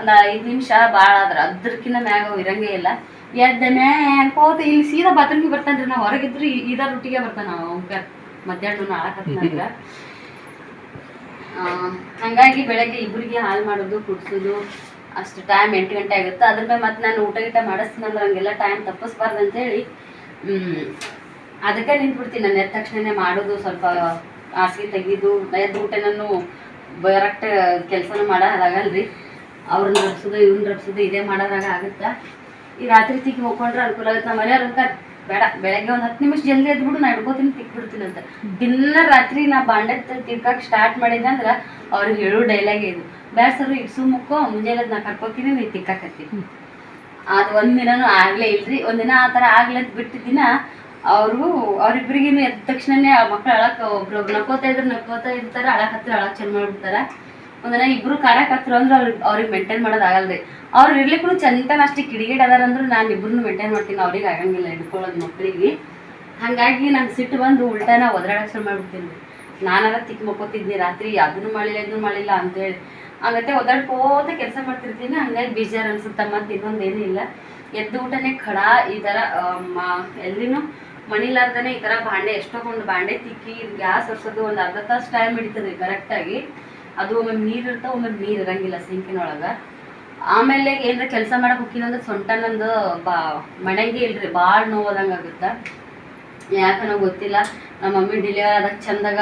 ಒಂದು ಐದು ನಿಮಿಷ ಭಾಳ ಆದ್ರೆ ಅದ್ರಕ್ಕಿಂತ ಮ್ಯಾಗ ಅವು ಇರಂಗೇ ಇಲ್ಲ. ಎದ್ದ ಮ್ಯಾಕೋತ ಇಲ್ಲಿ ಸೀದಾ ಬಾತ್ರೂಮಿಗೆ ಬರ್ತಾನ್ರಿ ನಾ ಹೊರಗಿದ್ರು ಇದರ ರೊಟ್ಟಿಗೆ ಬರ್ತಾನ ಓಂಕಾರ ಮಧ್ಯಾಹ್ನ ಆಳಕತ್ತಿನಂದ್ರ ಹಂಗಾಗಿ ಬೆಳಗ್ಗೆ ಇಬ್ಬರಿಗೆ ಹಾಲು ಮಾಡೋದು, ಕುಡ್ಸೋದು, ಅಷ್ಟು ಟೈಮ್ ಎಂಟು ಗಂಟೆ ಆಗುತ್ತೆ. ಅದ್ರ ಮೇಲೆ ಮತ್ತೆ ನಾನು ಊಟ ಗೀಟ ಮಾಡಿಸ್ತೀನಿ ಅಂದ್ರೆ ಹಂಗೆಲ್ಲ ಟೈಮ್ ತಪ್ಪಿಸ್ಬಾರ್ದು ಅಂತೇಳಿ ಅದಕ್ಕೆ ನಿಂತ್ಬಿಡ್ತೀನಿ. ನಾನು ಎದ್ದ ತಕ್ಷಣನೇ ಮಾಡೋದು, ಸ್ವಲ್ಪ ಹಾಸಿಗೆ ತೆಗೆದು, ಎದ್ದು ಊಟ ನಾನು ಬರಕ್ಟ್ ಕೆಲಸನೂ ಮಾಡೋದಾಗಲ್ರಿ ಅವ್ರನ್ನ ರಡ್ಸೋದು ಇವ್ನ ರಡ್ಸೋದು ಇದೇ ಮಾಡೋದಾಗ ಆಗುತ್ತಾ? ಈ ರಾತ್ರಿ ತಿಕ್ಕಿ ಹೋಗ್ಕೊಂಡ್ರೆ ಅನುಕೂಲ ಆಗುತ್ತೆ. ನಮ್ಮ ಮನೆಯವ್ರು ಅಂತ ಬೇಡ ಬೆಳಗ್ಗೆ ಒಂದು ಹತ್ತು ನಿಮಿಷ ಜಲ್ದಿ ಎದ್ಬಿಡು ನಾ ಹಿಡ್ಕೋತೀನಿ ತಿಕ್ಬಿಡ್ತೀನಿ ಅಂತ ದಿನ ರಾತ್ರಿ ನಾ ಬಾಂಡೆ ತಿರ್ಕಕ್ಕೆ ಸ್ಟಾರ್ಟ್ ಮಾಡಿದ್ದೆ ಅಂದ್ರೆ ಅವ್ರಿಗೆ ಹೇಳೋ ಡೈಲಾಗ್ ಇದು. ಬೇಡ ಸರ್ ಈಗ ಸುಮ್ಮಕ್ಕೋ ಮುಂಜಾನೆ ನಾ ಕರ್ಕೋತೀನಿ ನೀ ತಿಕ್ಕಾಕತ್ತೀನಿ ಅದು ಒಂದಿನೂ ಆಗಲೇ ಇಲ್ರಿ. ಒಂದಿನ ಆ ಥರ ಆಗ್ಲಂತ ಬಿಟ್ಟಿದ್ದಿನ ಅವರು ಅವ್ರಿಬ್ರಿಗೂ ಎದ್ದ ತಕ್ಷಣನೇ ಆ ಮಕ್ಳು ಅಳಕ್ಕೆ ಒಬ್ರು ನಕ್ಕೋತಾ ಇದ್ರು ನಕ್ಕೋತಾ ಇರ್ತಾರೆ ಅಳಕ್ಕೆ ಹತ್ತಿರ ಅಳಕ್ಕೆ ಚಂದ ಮಾಡ್ಬಿಡ್ತಾರ. ಒಂದಿನ ಇಬ್ರು ಕಾರ ಹತ್ರ ಅಂದ್ರೆ ಅವ್ರಿಗೆ ಅವ್ರಿಗೆ ಮೇಂಟೈನ್ ಮಾಡೋದು ರೀ ಅವ್ರು ಇರ್ಲಿಕ್ಕೂ ಚಂತನ ಅಷ್ಟು ಕಿಡಿಗೇಡ್ ಅದಾರ ಅಂದ್ರೆ ನಾನು ಇಬ್ರು ಮೇಂಟೈನ್ ಮಾಡ್ತೀನಿ, ಅವ್ರಿಗೆ ಆಗಂಗಿಲ್ಲ ಹಿಡ್ಕೊಳ್ಳೋದು ಮಕ್ಕಳಿಗೆ ಹಾಗಾಗಿ ನಂಗೆ ಸಿಟ್ಟು ಬಂದು ಉಲ್ಟಾನ ಒದರಾಡಕ್ಕೆ ಶುರು ಮಾಡ್ಬಿಡ್ತೀನಿ. ನಾನಾರ ತಿಕ್ ಮಕ್ಕೋತಿದ್ನಿ, ರಾತ್ರಿ ಅದನ್ನು ಮಾಡಿಲ್ಲ ಇದನ್ನು ಮಾಡಿಲ್ಲ ಅಂತೇಳಿ. ಹಂಗತ್ತೆ ಒದಾಡ್ಕೋತ ಕೆಲಸ ಮಾಡ್ತಿರ್ತೀನಿ, ಹಂಗಾಗಿ ಬೇಜಾರು ಅನ್ಸುತ್ತೆ ಮತ್ತೆ ಇನ್ನೊಂದು ಏನೂ ಇಲ್ಲ. ಎದ್ದು ಊಟನೇ ಖಡ, ಈ ಥರ ಎಲ್ಲಿನೂ ಮಣಿಲಾರ್ದೇ ಈ ಥರ ಬಾಂಡೆ ಎಷ್ಟೊಂದು ಬಾಂಡೆ ತಿಕ್ಕಿ, ಗ್ಯಾಸ್ ಒರ್ಸೋದು ಒಂದು ಅರ್ಧ ತಾಸು ಟೈಮ್ ಹಿಡಿತದೆ ಕರೆಕ್ಟಾಗಿ ಅದು ಒಮ್ಮೆ ನೀರು ಇರ್ತಾವ ಒಮ್ಮೆ ನೀರು ಇರಂಗಿಲ್ಲ ಸಿಂಕಿನೊಳಗೆ. ಆಮೇಲೆ ಏನಾರ ಕೆಲಸ ಮಾಡಕ್ಕೆ ಹೋಗಿನಂದ್ರೆ ಸೊಂಟ ನಂದು ಬಾ ಮಣಂಗಿ ಇಲ್ರಿ ಭಾಳ ನೋವದಂಗೆ ಆಗುತ್ತೆ. ಯಾಕನೋ ಗೊತ್ತಿಲ್ಲ, ನಮ್ಮ ಮಮ್ಮಿ ಡಿಲಿವರಿ ಆದಾಗ ಚಂದಾಗ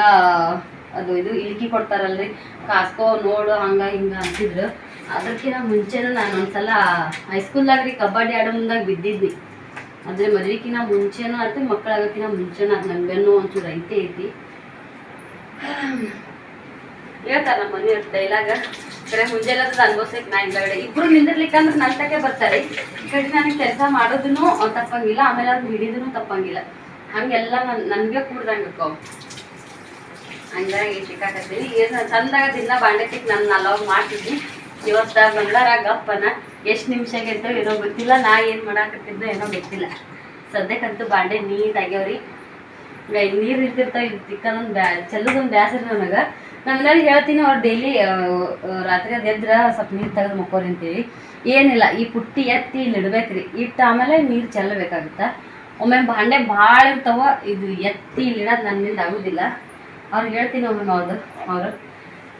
ಅದು ಇದು ಇಳ್ಕಿ ಕೊಡ್ತಾರಲ್ರಿ. ಕಾಸ್ಕೋ ನೋಡು ಹಂಗ ಹಿಂಗ ಅಂತಿದ್ರು. ಅದಕ್ಕಿಂತ ಮುಂಚೆನೂ ನಾನು ಒಂದ್ಸಲ ಹೈಸ್ಕೂಲ್ದಾಗ ರೀ ಕಬಡ್ಡಿ ಆಡೋ ಮುಂದಾಗ ಬಿದ್ದಿದ್ವಿ ಅದ್ರ ಮದ್ವಿಕಿನ ಮುಂಚೆನೂ ಆಯ್ತು ಮಕ್ಕಳಾಗಕ್ಕಿಂತ ಮುಂಚೆನೂ ಅದು ಬೆನ್ನು ಒಂಚೂರು ಐತೆ ಐತಿ. ಹೇಳ್ತಾರೆ ನಮ್ಮ ಮನೆಯವ್ರ ಡೈಲಾಗ ಕರೆ ಮುಂಜಾನೆ ಅದು ಅನ್ಭವಿಸಕ್ಕೆ ನಾ ಬೇಡ ಇಬ್ರು ನಿಂದಿರ್ಲಿಕ್ಕೆ ಅಂದ್ರೆ ನಷ್ಟಕ್ಕೆ ಬರ್ತಾರೆ. ಈ ಕಡೆ ನನಗೆ ಕೆಲಸ ಮಾಡೋದನ್ನು ತಪ್ಪಂಗಿಲ್ಲ, ಆಮೇಲೆ ಅವ್ರು ಹಿಡಿದ್ರು ತಪ್ಪಂಗಿಲ್ಲ. ಹಂಗೆಲ್ಲ ನನ್, ನನಗೆ ಕೂಡ್ದಂಗೆ ಅಕ್ಕವ್ ಹಂಗಾಗಿ ಸಿಕ್ಕಾಕತ್ತೀನಿ. ಏನು ಚಂದಾಗ ದಿನ ಬಾಂಡೆ ತಿಕ್ ನಾನು ಅಲಾವ್ ಮಾಡ್ತಿದ್ವಿ ಇವತ್ತ ಬಂಗಾರ ಗಪ್ಪನ ಎಷ್ಟು ನಿಮಿಷ ಅಂತ ಏನೋ ಗೊತ್ತಿಲ್ಲ. ನಾ ಏನು ಮಾಡಾಕತ್ತಿದ್ದೆ ಏನೋ ಗೊತ್ತಿಲ್ಲ. ಸದ್ಯಕ್ಕಂತೂ ಬಾಂಡೆ ನೀಟ್ ಆಗ್ಯಾವ್ರಿ ನೀರು ಇರ್ತಿರ್ತಾವ ಇದು ತಿಕ್ಕನೊಂದು ಬ್ಯಾ, ಚೆಲ್ಲದೊಂದು ಬ್ಯಾಸರಿ ನನಗೆ. ನಾನು ಹೇಳ್ತೀನಿ ಅವ್ರು ಡೈಲಿ ರಾತ್ರಿ ಅದು ಎದ್ರ ಸ್ವಲ್ಪ ನೀರು ತೆಗೆದು ಮಕ್ಕೋರಿ ಅಂತೇಳಿ. ಏನಿಲ್ಲ ಈ ಪುಟ್ಟಿ ಎತ್ತಿ ಇಲ್ಲಿ ಇಡ್ಬೇಕ್ರಿ. ಇಟ್ಟು ಆಮೇಲೆ ನೀರು ಚೆಲ್ಲಬೇಕಾಗುತ್ತೆ ಒಮ್ಮೆ ಭಾಂಡೆ ಭಾಳ ಇರ್ತಾವ ಇದು ಎತ್ತಿ ಇಲ್ಲಿಡೋದು ನನ್ನಿಂದ ಆಗೋದಿಲ್ಲ. ಅವ್ರು ಹೇಳ್ತೀನಿ ಒಮ್ಮೆ ಅವ್ರು ಅವರು.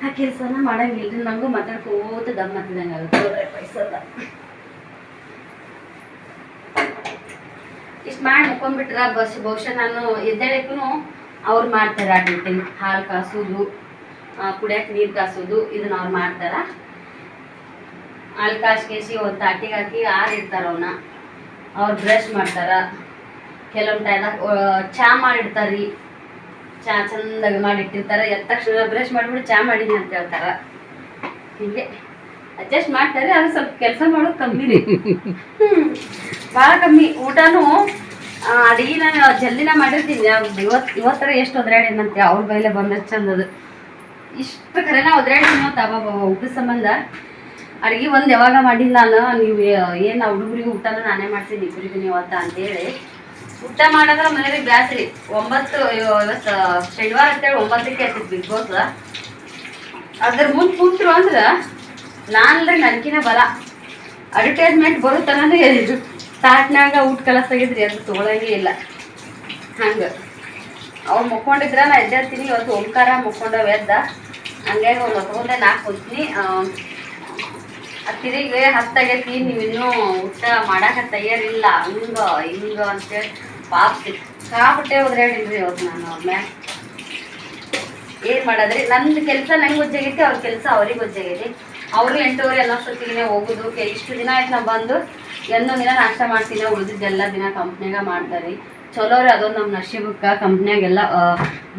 ಆ ಕೆಲಸನ ಮಾಡಂಗಿಲ್ಲ ನನಗೂ ಮಾತಾಡ್ಕೋತ ದಮ್ ಹತ್ತಿದಂಗೆ ಆಗುತ್ತೆ. ಪೈಸದ. ಇಷ್ಟು ಮಾಡಿ ಮುಕ್ಕೊಂಡ್ಬಿಟ್ರ ಬಸ್ ಬಹುಶಃ ನಾನು ಎದ್ದೇಳಕ್ಕೂ ಅವ್ರು ಮಾಡ್ತಾರೆ ಆ ಡ್ಯೂಟಿನ ಹಾಲು ಕಾಸೋದು ಕುಡಿಯಕ್ಕೆ ನೀರು ಕಾಸೋದು ಇದನ್ನ ಅವ್ರು ಮಾಡ್ತಾರೆ. ಅಲ್ಲಿ ಕಾಸ್ಕೇಸಿ ಒಂದು ತಾಟಿಗೆ ಹಾಕಿ ಆರಿಡ್ತಾರ ಅವನ್ನ ಅವ್ರು ಬ್ರಷ್ ಮಾಡ್ತಾರ. ಕೆಲವೊಂದು ಟೈಮ್ದಾಗ ಚಾ ಮಾಡಿಡ್ತಾರ್ರಿ ಚಾ ಚಂದಾಗಿ ಮಾಡಿಟ್ಟಿರ್ತಾರೆ. ಎದ್ದ ತಕ್ಷಣ ಬ್ರಷ್ ಮಾಡಿಬಿಟ್ಟು ಚಾ ಮಾಡಿದ್ನಿ ಅಂತ ಹೇಳ್ತಾರ. ಹೀಗೆ ಅಡ್ಜಸ್ಟ್ ಮಾಡ್ತಾರೆ ಅದು ಸ್ವಲ್ಪ ಕೆಲಸ ಮಾಡೋದು ಕಮ್ಮಿ ರೀ. ಭಾಳ ಕಮ್ಮಿ. ಊಟನೂ ಅಡಿಗೆ ನಾನು ಜಲ್ದಿನ ಮಾಡಿರ್ತೀನಿ. ಇವತ್ತು, ಇವತ್ತರ ಎಷ್ಟು ಒದ್ರಾಡಿನಂತೆ ಅವ್ರ ಬೈಲೆ ಬಂದಷ್ಟು ಚಂದದು ಇಷ್ಟು ಖರೇನ ಒದ್ರಾಡಿನ ತಬ ಊಟದ ಸಂಬಂಧ. ಅಡುಗೆ ಒಂದು ಯಾವಾಗ ಮಾಡಿಲ್ಲ ನಾನು ನೀವು ಏನು ಹುಡುಗರಿಗೆ ಊಟನ ನಾನೇ ಮಾಡ್ತೀನಿ ಇಬ್ಬರಿಗೆ ನೀವು ಅಂತ ಅಂತೇಳಿ. ಊಟ ಮಾಡಿದ್ರೆ ಮನೇಲಿ ಬ್ಯಾಸ್ರಿ. ಒಂಬತ್ತು ಇವತ್ತು ಶನಿವಾರ ಅಂತೇಳಿ ಒಂಬತ್ತಕ್ಕೆ ಆಯ್ತು ಬಿಗ್ ಬಾಸ್. ಅದ್ರ ಮುಂದೆ ಕೂತ್ರು ಅಂದ್ರೆ ನಾನಂದ್ರೆ ನನ್ಕಿನ ಬಲ. ಅಡ್ವರ್ಟೈಸ್ಮೆಂಟ್ ಬರುತ್ತಲ್ಲ ಹೇಳಿದ್ರು ಸ್ಟಾರ್ಟ್ನಾಗ ಊಟ ಕಲಸಾಗಿದ್ರಿ ಅದು ತೊಗೊಳಂಗೇ ಇಲ್ಲ. ಹಂಗೆ. ಅವ್ರು ಮುಕ್ಕೊಂಡಿದ್ರ ನಾ ಎದ್ದೇಳ್ತೀನಿ. ಇವತ್ತು ಓಂಕಾರ ಮುಕ್ಕೊಂಡವ ಎದ್ದ ಹಂಗಾಗಿ ಅವ್ನು ಹೊತ್ಕೊಂಡೆ ನಾಲ್ಕು ಹೋಗ್ತೀನಿ ತಿರುಗಿ ಹತ್ತಾಗೈತಿ, ನೀವು ಇನ್ನೂ ಊಟ ಮಾಡಕ್ಕೆ ತಯಾರಿಲ್ಲ. ಹಿಂಗ ಹಿಂಗ ಅಂತೇಳಿ ಪಾಪ ಸಿಕ್ಕಾಪಟ್ಟೆ ಹೇಳಿದ್ರಿ ಇವತ್ತು ನಾನು ಅವ್ರ ಏನು ಏನ್ ಮಾಡೋದ್ರಿ? ನನ್ನ ಕೆಲಸ ನಂಗೆ ಗೊತ್ತಾಗೈತಿ ಅವ್ರ ಕೆಲಸ ಅವ್ರಿಗೆ ಗೊತ್ತಾಗೈತಿ ಅವರು ಎಂಟೂವರೆ ಅನ್ನೋಷ್ಟೊತ್ತಿಗೆ ಹೋಗೋದು. ಇಷ್ಟು ದಿನ ಆಯ್ತು ನಾ ಬಂದು ಎಂದೋ ದಿನ ನಾಷ್ಟ ಮಾಡ್ತೀನಿ, ಉಳಿದಿದ್ದೆಲ್ಲ ದಿನ ಕಂಪ್ನಿಗೆ ಮಾಡ್ತಾರೆ. ಚಲೋ ರೀ ಅದೊಂದು ನಮ್ಮ ನಶೀಬಕ್ಕ ಕಂಪ್ನಿಯಾಗೆಲ್ಲ.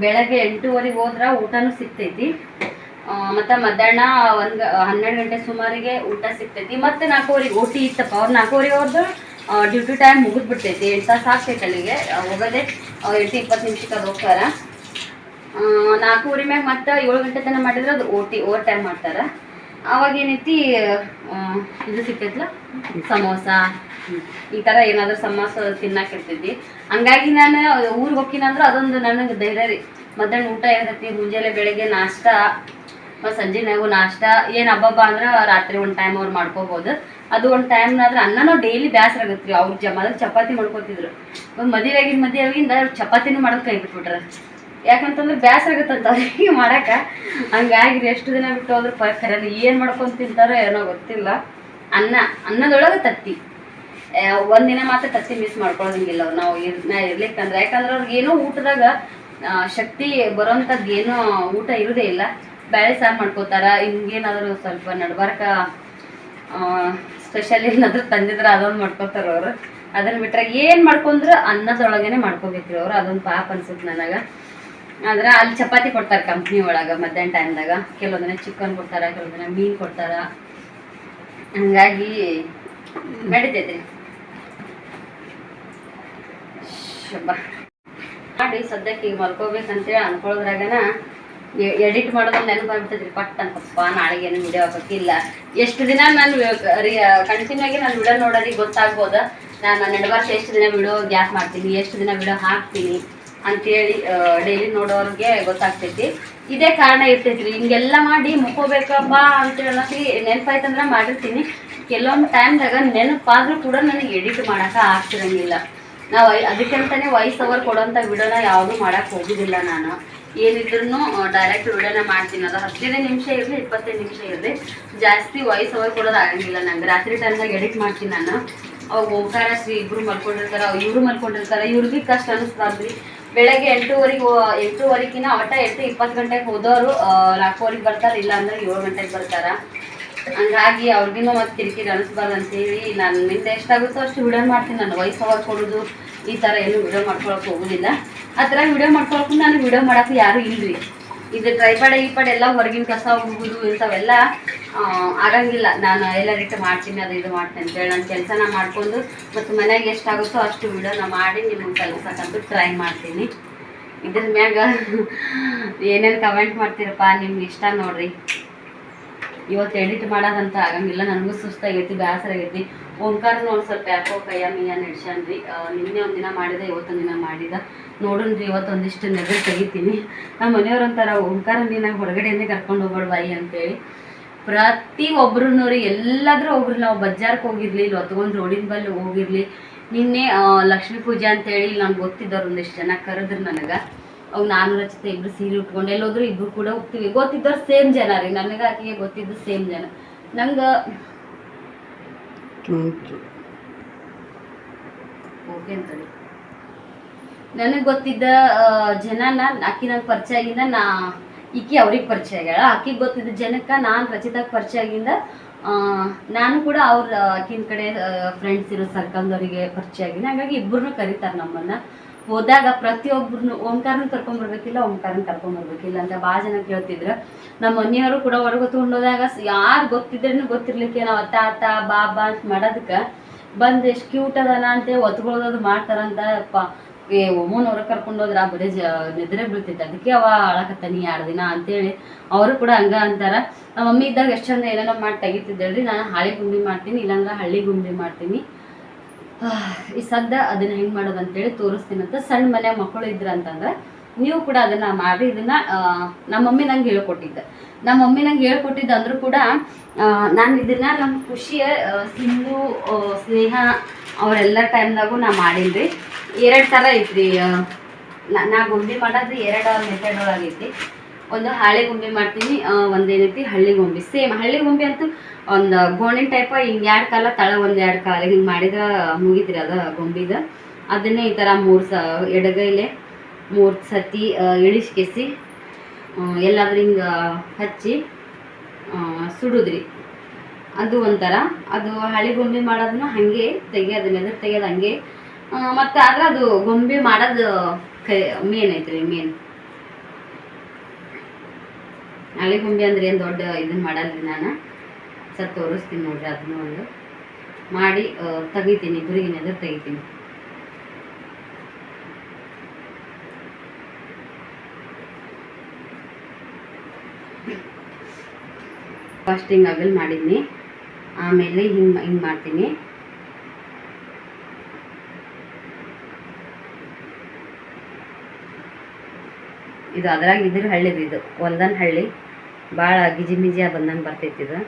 ಬೆಳಗ್ಗೆ ಎಂಟೂವರೆಗೆ ಹೋದ್ರೆ ಊಟನೂ ಸಿಗ್ತೈತಿ. ಮತ್ತು ಮಧ್ಯಾಹ್ನ ಒಂದು ಹನ್ನೆರಡು ಗಂಟೆ ಸುಮಾರಿಗೆ ಊಟ ಸಿಗ್ತೈತಿ. ಮತ್ತು ನಾಲ್ಕೂವರೆಗೆ ಓ ಟಿ ಇತ್ತಪ್ಪ, ಅವ್ರು ನಾಲ್ಕೂವರೆಗೆ ಹೋದ್ರು ಡ್ಯೂಟಿ ಟೈಮ್ ಮುಗಿದ್ಬಿಡ್ತೈತಿ. ಎಂಟು ತಾಸು ಆಗ್ತೈತೆ ಅಲ್ಲಿಗೆ ಹೋಗೋದೇ. ಎಂಟು ಇಪ್ಪತ್ತು ನಿಮಿಷಕ್ಕೆ ಅದು ಹೋಗ್ತಾರೆ. ನಾಲ್ಕೂವರೆ ಮ್ಯಾಗ ಮತ್ತೆ ಏಳು ಗಂಟೆ ತನಕ ಮಾಡಿದ್ರೆ ಅದು ಓಟಿ ಓವರ್ ಟೈಮ್ ಮಾಡ್ತಾರ. ಅವಾಗ ಏನೈತಿ ಇದು ಸಿಕ್ಕೈತ್ಲ ಸಮೋಸ. ಈ ಥರ ಏನಾದರೂ ಸಮೋಸ ತಿನ್ನಕ್ಕೆ ಇರ್ತೈತಿ ಹಂಗಾಗಿ ನಾನು ಊರಿಗೆ ಹೋಗ್ತೀನಂದ್ರೆ ಅದೊಂದು ನನಗೆ ಧೈರ್ಯ ರೀ. ಮಧ್ಯಾಹ್ನ ಊಟ ಇರ್ತೈತಿ ಮುಂಜಾನೆ ಬೆಳಗ್ಗೆ ನಾಷ್ಟ ಮತ್ತು ಸಂಜೆನಾಗು ನಾಷ್ಟ. ಏನು ಹಬ್ಬಬ್ಬ ಅಂದ್ರೆ ರಾತ್ರಿ ಒಂದು ಟೈಮ್ ಅವ್ರು ಮಾಡ್ಕೋಬೋದು. ಅದು ಒಂದು ಆದ್ರೆ ಅನ್ನನೂ ಡೈಲಿ ಬೇಸರ ಆಗತ್ತೆ ರೀ ಅವ್ರ ಜ, ಮೊದಲು ಚಪಾತಿ ಮಾಡ್ಕೋತಿದ್ರು. ಮದುವೆ ಆಗಿನ ಮದುವೆ ಆಗಿಂದ ಚಪಾತಿನೂ ಮಾಡೋದು ಕೈ ಬಿಟ್ಬಿಟ್ರೆ. ಯಾಕಂತಂದ್ರೆ ಬೇಸರ ಆಗತ್ತಂತ ಅವ್ರಿಗೆ ಮಾಡಕ ಹಂಗಾಗಿ ಎಷ್ಟು ದಿನ ಬಿಟ್ಟು ಹೋದ್ರೆ ಪ ಖರೆ ಏನು ಮಾಡ್ಕೊಂಡು ತಿಂತಾರೋ ಏನೋ ಗೊತ್ತಿಲ್ಲ. ಅನ್ನ, ಅನ್ನದೊಳಗೆ ತತ್ತಿ. ಒಂದಿನ ಮಾತ್ರ ತತ್ತಿ ಮಿಸ್ ಮಾಡ್ಕೊಳ್ಳೋದಂಗಿಲ್ಲ ಅವ್ರು. ನಾವು ಇರ್ಲಿಕ್ಕೆ ಇರ್ಲಿಕ್ಕಂದ್ರೆ ಯಾಕಂದ್ರೆ ಅವ್ರಿಗೆ ಏನೋ ಊಟದಾಗ ಶಕ್ತಿ ಬರೋಂಥದ್ದು ಏನೋ ಊಟ ಇರೋದೇ ಇಲ್ಲ. ಬೇಳೆ ಸಾರು ಮಾಡ್ಕೋತಾರ. ಹಿಂಗೇನಾದ್ರು ಸ್ವಲ್ಪ ನಡ್ಬಾರ್ಕ ಸ್ಪೆಷಲ್ ಏನಾದರೂ ತಂದಿದ್ರೆ ಅದೊಂದು ಮಾಡ್ಕೋತಾರ ಅವರು. ಅದನ್ನ ಬಿಟ್ರೆ ಏನು ಮಾಡ್ಕೊಂಡ್ರೆ ಅನ್ನದೊಳಗೇನೆ ಮಾಡ್ಕೋಬೇಕ್ರಿ ಅವ್ರು. ಅದೊಂದು ಪಾಪ ಅನ್ಸುತ್ತೆ ನನಗೆ. ಆದ್ರೆ ಅಲ್ಲಿ ಚಪಾತಿ ಕೊಡ್ತಾರೆ ಕಂಪ್ನಿ ಒಳಗೆ ಮಧ್ಯಾಹ್ನ ಟೈಮ್ದಾಗ ಕೆಲವೊಂದಿನ ಚಿಕನ್ ಕೊಡ್ತಾರ ಕೆಲವೊಂದಿನ ಮೀನು ಕೊಡ್ತಾರ. ಹಂಗಾಗಿ ನಡಿತೈತ್ರಿ ಮಾಡಿ ಸದ್ಯಕ್ಕೆ ಈಗ ಮಲ್ಕೋಬೇಕಂತೇಳಿ ಅನ್ಕೊಳ್ಳೋದ್ರಾಗನ ಎಡಿಟ್ ಮಾಡೋದು ನೆನಪು ಆಗ್ಬಿಟ್ಟೈತ್ರಿ ಪಟ್ ಅಂತಪ್ಪ ನಾಳೆಗೆ ಏನು ವಿಡಿಯೋ ಹಾಕೋಕ್ಕಿಲ್ಲ ಎಷ್ಟು ದಿನ ನಾನು ಕಂಟಿನ್ಯೂ ಆಗಿ ನಾನು ವಿಡಿಯೋ ನೋಡೋರಿಗೆ ಗೊತ್ತಾಗ್ಬೋದ? ನಾನು ನಡಬಾರ್ಸ ಎಷ್ಟು ದಿನ ವಿಡಿಯೋ ಗ್ಯಾಪ್ ಮಾಡ್ತೀನಿ, ಎಷ್ಟು ದಿನ ವಿಡಿಯೋ ಹಾಕ್ತೀನಿ? ಅಂತೇಳಿ ಡೈಲಿ ನೋಡೋರಿಗೆ ಗೊತ್ತಾಗ್ತೈತಿ. ಇದೇ ಕಾರಣ ಇರ್ತೈತ್ರಿ. ಹಿಂಗೆಲ್ಲ ಮಾಡಿ ಮುಕ್ಕೋಬೇಕಪ್ಪ ಅಂತೇಳಿ ಹೇಳಿ ನೆನಪಾಯ್ತಂದ್ರೆ ಮಾಡಿರ್ತೀನಿ. ಕೆಲವೊಂದು ಟೈಮ್ದಾಗ ನೆನಪಾದ್ರೂ ಕೂಡ ನನಗೆ ಎಡಿಟ್ ಮಾಡೋಕೆ ಆಗ್ತಿರಂಗಿಲ್ಲ. ನಾವು ಅದಕ್ಕಂತಾನೆ ವಾಯ್ಸ್ ಓವರ್ ಕೊಡೋಂಥ ವಿಡಿಯೋನ ಯಾವುದೂ ಮಾಡೋಕೆ ಹೋಗಿದ್ದಿಲ್ಲ ನಾನು. ಏನಿದ್ರು ಡೈರೆಕ್ಟ್ ವಿಡಿಯೋನ ಮಾಡ್ತೀನಿ. ಅದು ಹದಿನೈದು ನಿಮಿಷ ಇರಲಿ, ಇಪ್ಪತ್ತೈದು ನಿಮಿಷ ಇರಲಿ. ಜಾಸ್ತಿ ವಾಯ್ಸ್ ಓವರ್ ಕೊಡೋದು ಆಗಂಗಿಲ್ಲ ನಂಗೆ. ರಾತ್ರಿ ಟೈಮ್ದಾಗ ಎಡಿಟ್ ಮಾಡ್ತೀನಿ ನಾನು. ಅವಾಗ ಓಂಕಾರ ಶ್ರೀ ಇಬ್ರು ಮಲ್ಕೊಂಡಿರ್ತಾರ ಇವ್ರು ಮಲ್ಕೊಂಡಿರ್ತಾರ. ಇವ್ರಿಗೆ ಕಷ್ಟ ಅನಿಸ್ತಾರ್ರಿ ಬೆಳಗ್ಗೆ ಎಂಟೂವರೆಗೆ ಎಂಟೂವರೆಗಿನ ಒಟ್ಟ ಎಂಟು ಇಪ್ಪತ್ತು ಗಂಟೆಗೆ ಹೋದವರು ನಾಲ್ಕೂವರೆಗೆ ಬರ್ತಾರೆ ಇಲ್ಲ ಅಂದ್ರೆ ಏಳು ಗಂಟೆಗೆ ಬರ್ತಾರ. ಹಂಗಾಗಿ ಅವ್ರಿಗಿನ್ನೂ ಮತ್ತೆ ಕಿರಿಕಿರಿ ಅನಿಸ್ಬಾರ್ದು ಅಂತೇಳಿ ನಾನು ನಿಂದ ಎಷ್ಟಾಗುತ್ತೋ ಅಷ್ಟು ವಿಡಿಯೋ ಮಾಡ್ತೀನಿ. ನಾನು ವಯಸ್ಸು ಅವಾಗ ಕೊಡೋದು, ಈ ಥರ ಏನು ವಿಡಿಯೋ ಮಾಡ್ಕೊಳಕ್ಕೆ ಹೋಗೋದಿಲ್ಲ. ಆ ಥರ ವಿಡಿಯೋ ಮಾಡ್ಕೊಳಕ್ಕೂ ನಾನು ವಿಡಿಯೋ ಮಾಡೋಕೆ ಯಾರೂ ಇಲ್ರಿ. ಇದು ಟ್ರೈಪಾಡ್ ಈಪಾಡ್ ಎಲ್ಲ ಹೊರಗಿನ ಕಸ ಹೋಗುದು ಇಂಥವೆಲ್ಲ ಆಗಂಗಿಲ್ಲ. ನಾನು ಎಲ್ಲ ರೀತಿ ಮಾಡ್ತೀನಿ, ಅದು ಇದು ಮಾಡ್ತೀನಿ ಅಂತೇಳಿ ನನ್ನ ಕೆಲಸನ ಮಾಡ್ಕೊಂಡು, ಮತ್ತು ಮನೆಗೆ ಎಷ್ಟಾಗುತ್ತೋ ಅಷ್ಟು ವಿಡಿಯೋನ ಮಾಡಿ ನಿಮಗೆ ಕಲಿಸಕ್ಕಂತೂ ಟ್ರೈ ಮಾಡ್ತೀನಿ. ಇದ್ರ ಮ್ಯಾಗ ಏನೇನು ಕಮೆಂಟ್ ಮಾಡ್ತೀರಪ್ಪ, ನಿಮ್ಗೆ ಇಷ್ಟ ನೋಡ್ರಿ. ಇವತ್ತು ಎಡಿಟ್ ಮಾಡೋದಂತ ಆಗಂಗಿಲ್ಲ, ನನಗೂ ಸುಸ್ತಾಗೈತಿ ಬೇಸರ ಆಗೈತಿ ಓಂಕಾರನು ಒಂದು ಸ್ವಲ್ಪ ಯಾಕೋ ಕೈಯ ಮೀಯ ನಡ್ಸ್ಯಾನ್ರಿ. ನಿನ್ನೆ ನಿನ್ನೆ ಒಂದಿನ ಮಾಡಿದೆ, ಇವತ್ತೊಂದು ದಿನ ಮಾಡಿದ. ನೋಡೋಣ್ರಿ ಇವತ್ತೊಂದಿಷ್ಟು ನೆಗಡಿ ತೆಗಿತೀನಿ. ನಮ್ಮ ಮನೆಯವ್ರು ಅಂತಾರ, ಓಂಕಾರ ನೀನು ಹೊರಗಡೆಯೇ ಕರ್ಕೊಂಡು ಹೋಗ್ಬೇಡ ಬಾಯಿ ಅಂತೇಳಿ. ಪ್ರತಿ ಒಬ್ರು ರೀ ಎಲ್ಲಾದ್ರೂ ಒಬ್ರು ನಾವು ಬಜಾರ್ಗೆ ಹೋಗಿರಲಿ, ಇಲ್ಲಿ ಹೊತ್ಕೊಂಡು ರೋಡಿನ ಬಲ್ಲಿ ಹೋಗಿರಲಿ. ನಿನ್ನೆ ಲಕ್ಷ್ಮೀ ಪೂಜೆ ಅಂತೇಳಿ ನಮ್ಗೆ ಗೊತ್ತಿದ್ದವ್ರು ಒಂದಿಷ್ಟು ಜನ ಕರೆದ್ರು ನನಗೆ. ಅವ್ ನಾನು ರಚಿತ ಇಬ್ರು ಸೀರೆ ಉಟ್ಕೊಂಡು ಎಲ್ಲೋದ್ರು ಇಬ್ರು ಕೂಡ ಹೋಗ್ತೀವಿ. ಗೊತ್ತಿದ್ದವ್ರು ಸೇಮ್ ಜನ ರೀ. ನನಗೆ ಆಕೆಗೆ ಗೊತ್ತಿದ್ದು ಸೇಮ್ ಜನ. ನಂಗೆ ಓಕೆ ಅಂತೇಳಿ ನನಗೆ ಗೊತ್ತಿದ್ದ ಜನ ಜನನ ಆಕಿ ನಂಗೆ ಪರಿಚಯ ಆಗಿಂದ ನಾ ಈಕಿ ಅವ್ರಿಗೆ ಪರಿಚಯ ಆಗ್ಯಾಳ. ಆಕಿಗೆ ಗೊತ್ತಿದ್ದ ಜನಕ್ಕೆ ನಾನು ರಚಿತಾಗ ಪರಿಚಯ ಆಗಿಂದ ಆ, ನಾನು ಕೂಡ ಅವ್ರ ಆಕಿನ ಕಡೆ ಫ್ರೆಂಡ್ಸ್ ಇರೋ ಸರ್ಕಲ್ದವರಿಗೆ ಪರಿಚಯ ಆಗಿದೆ ಹಾಗಾಗಿ ಇಬ್ಬರನ್ನು ಕರೀತಾರೆ ನಮ್ಮನ್ನ. ಹೋದಾಗ ಪ್ರತಿಯೊಬ್ಬರನ್ನು ಓಂಕಾರನ ಕರ್ಕೊಂಡ್ಬರ್ಬೇಕಿಲ್ಲ ಓಂಕಾರನ ಕರ್ಕೊಂಡ್ಬರ್ಬೇಕಿಲ್ಲ ಅಂತ ಭಾಳ ಜನ ಕೇಳ್ತಿದ್ರು. ನಮ್ಮ ಮನೆಯವರು ಕೂಡ ಹೊರಗೆ ಹೋದಾಗ ಯಾರು ಗೊತ್ತಿದ್ರೇನು ಗೊತ್ತಿರ್ಲಿಕ್ಕೆ ನಾವು ಅತ್ತ ಅತ್ತ, ಬಾ ಬಾ ಅಂತ ಮಾಡೋದಕ್ಕೆ ಬಂದು ಎಷ್ಟು ಕ್ಯೂಟ್ ಅದಾನ ಅಂತೇಳಿ ಒತ್ಕೊಳ್ಳೋದು ಮಾಡ್ತಾರಂತ ಪ ಏ ಒಮ್ಮನ ಹೊರಗೆ ಕರ್ಕೊಂಡು ಆ ಬರೀ ಜ ನಿದ್ರೆ ಬೀಳ್ತೈತೆ ಅದಕ್ಕೆ ಅವ ಅಳಕತ್ತಾನಿ ಎರಡು ದಿನ ಅಂತೇಳಿ ಅವರು ಕೂಡ ಹಂಗ ಅಂತಾರ. ನಮ್ಮ ಮಮ್ಮಿ ಇದ್ದಾಗ ಎಷ್ಟು ಚಂದ ಏನೇನೋ ಮಾಡಿ ತೆಗಿತಿದ್ದೇಳ್ರಿ, ನಾನು ಹಾಳೆ ಗುಂಡಿ ಮಾಡ್ತೀನಿ, ಇಲ್ಲಾಂದ್ರೆ ಹಳ್ಳಿ ಗುಂಡಿ ಮಾಡ್ತೀನಿ. ಈ ಸದ್ದ ಅದನ್ನ ಹೆಂಗ್ ಮಾಡೋದು ಅಂತೇಳಿ ಅಂತ. ಸಣ್ಣ ಮನೆ ಮಕ್ಕಳು ಇದ್ರ ಅಂತಂದ್ರೆ ನೀವು ಕೂಡ ಅದನ್ನ ಮಾಡಿ, ಇದನ್ನ ನಮ್ಮ ಮಮ್ಮಿ ನಂಗೆ ಹೇಳ್ಕೊಟ್ಟಿದ್ದೆ. ನಮ್ಮ ಮಮ್ಮಿ ನಂಗೆ ಹೇಳ್ಕೊಟ್ಟಿದ್ದ ಅಂದ್ರೂ ಕೂಡ ನಾನು ಇದನ್ನ ನಮ್ಮ ಖುಷಿಯ ಸಿಂಧು ಸ್ನೇಹ ಅವರೆಲ್ಲ ಟೈಮ್ದಾಗೂ ನಾ ಮಾಡೀನಿ ಎರಡು ಥರ ಐತ್ರಿ ನಾ ಗುಂಡಿ ಮಾಡೋದು ಎರಡು ಮೆಥಡ್ ಒಳಗೈತಿ ಒಂದು ಹಾಳೆ ಗೊಂಬೆ ಮಾಡ್ತೀನಿ ಒಂದೇನೈತಿ ಹಳ್ಳಿ ಗೊಂಬೆ. ಸೇಮ್ ಹಳ್ಳಿ ಗೊಂಬೆ ಅಂತೂ ಒಂದು ಗೋಣಿನ ಟೈಪ ಹಿಂಗೆ ಎರಡು ಕಾಲ ತಳ ಒಂದು ಎರಡು ಕಾಲ ಹಿಂಗೆ ಮಾಡಿದ್ರೆ ಮುಗಿದ್ರಿ ಅದು ಗೊಂಬಿದ ಅದನ್ನೇ ಈ ಥರ ಮೂರು ಸ ಎಡಗೈಲೆ ಮೂರು ಸತಿ ಇಳಿಸ್ಕೆಸಿ ಎಲ್ಲಾದ್ರೂ ಹಿಂಗೆ ಹಚ್ಚಿ ಸುಡುದ್ರಿ. ಅದು ಒಂಥರ. ಅದು ಹಳೆ ಗೊಂಬೆ ಮಾಡೋದನ್ನ ಹಾಗೆ ತೆಗಿಯೋದನ್ನ ಎದುರು ತೆಗಿಯೋದು ಹಂಗೆ ಮತ್ತು ಆದ್ರೆ ಅದು ಗೊಂಬೆ ಮಾಡೋದು ಕೈ ಮೇನ್ ಐತ್ರಿ ಮೇನ್ ಹಳಿ ಗೊಂಬೆ ಅಂದ್ರೆ ಏನು ದೊಡ್ಡ ಇದನ್ನ ಮಾಡಲ್ರಿ ನಾನು? ಸ್ವಲ್ಪ ತೋರಿಸ್ತೀನಿ ನೋಡ್ರಿ ಅದನ್ನ ಒಂದು. ಮಾಡಿ ತೆಗಿತೀನಿ ಇಬ್ಬರಿಗೆ ಎದುರು ತೆಗಿತೀನಿ. ಫಸ್ಟ್ ಹಿಂಗೆ ಅಗಲ್ ಮಾಡಿದ್ನಿ. ಆಮೇಲೆ ಹಿಂಗೆ ಹಿಂಗೆ ಮಾಡ್ತೀನಿ. ಇದು ಅದ್ರಾಗ ಇದ್ರ ಹಳ್ಳಿ ಇದು, ಹೊಲ್ದನ್ ಹಳ್ಳಿ. ಭಾಳ ಗಿಜಿ ಮಿಜಿಯ ಬಂದಂಗೆ ಬರ್ತೈತಿ ಇದು.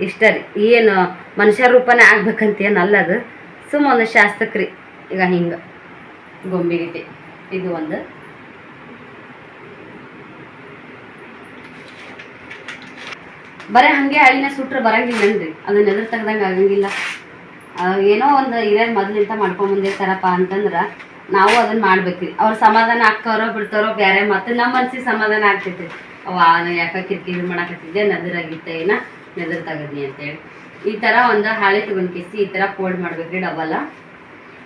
ಇಷ್ಟ ರೀ. ಏನು ಮನುಷ್ಯ ರೂಪನೇ ಆಗ್ಬೇಕಂತ ಏನು ಅಲ್ಲ ಅದು. ಸುಮ್ಮ ಒಂದು ಶಾಸ್ತ್ರಕ್ರಿ. ಈಗ ಹಿಂಗೆ. ಗೊಂಬಿಗಿಟ್ಟಿ ಇದು ಒಂದು. ಬರೀ ಹಂಗೆ ಹಳ್ಳಿನ ಸುಟ್ರೆ ಬರಂಗಿಲ್ಲನ್ರಿ ಅದನ್ನ ಎದುರು ತೆಗ್ದಂಗೆ ಆಗಂಗಿಲ್ಲ. ಏನೋ ಒಂದು ಹಿರಿಯರ್ ಮೊದಲಿಂದ ಮಾಡ್ಕೊಂಡ್ ಬಂದಿರ್ತಾರಪ್ಪ ಅಂತಂದ್ರ ನಾವು ಅದನ್ನ ಮಾಡ್ಬೇಕು ಅವ್ರ ಸಮಾಧಾನ ಆಗ್ತಾರೋ ಬಿಡ್ತಾರೋ ಬೇರೆ ಮತ್ತೆ ನಮ್ಮ ಮನ್ಸಿಗೆ ಸಮಾಧಾನ ಆಗ್ತೈತೆ. ಅವ ನಾ ಯಾಕ ಕಿರಿಕಿರಿ ಮಾಡಾಕತ್ತಿದ್ದೆ ನದರಾಗಿತ್ತೆ ಏನ? ನೆದರ್ ತಗದ್ನಿ ಅಂತೇಳಿ. ಈ ಥರ ಒಂದು ಹಾಳೆ ತಗೊಂಡ್ ಕಿಸಿ, ಈ ಥರ ಫೋಲ್ಡ್ ಮಾಡ್ಬೇಕ್ರಿ ಡಬಲ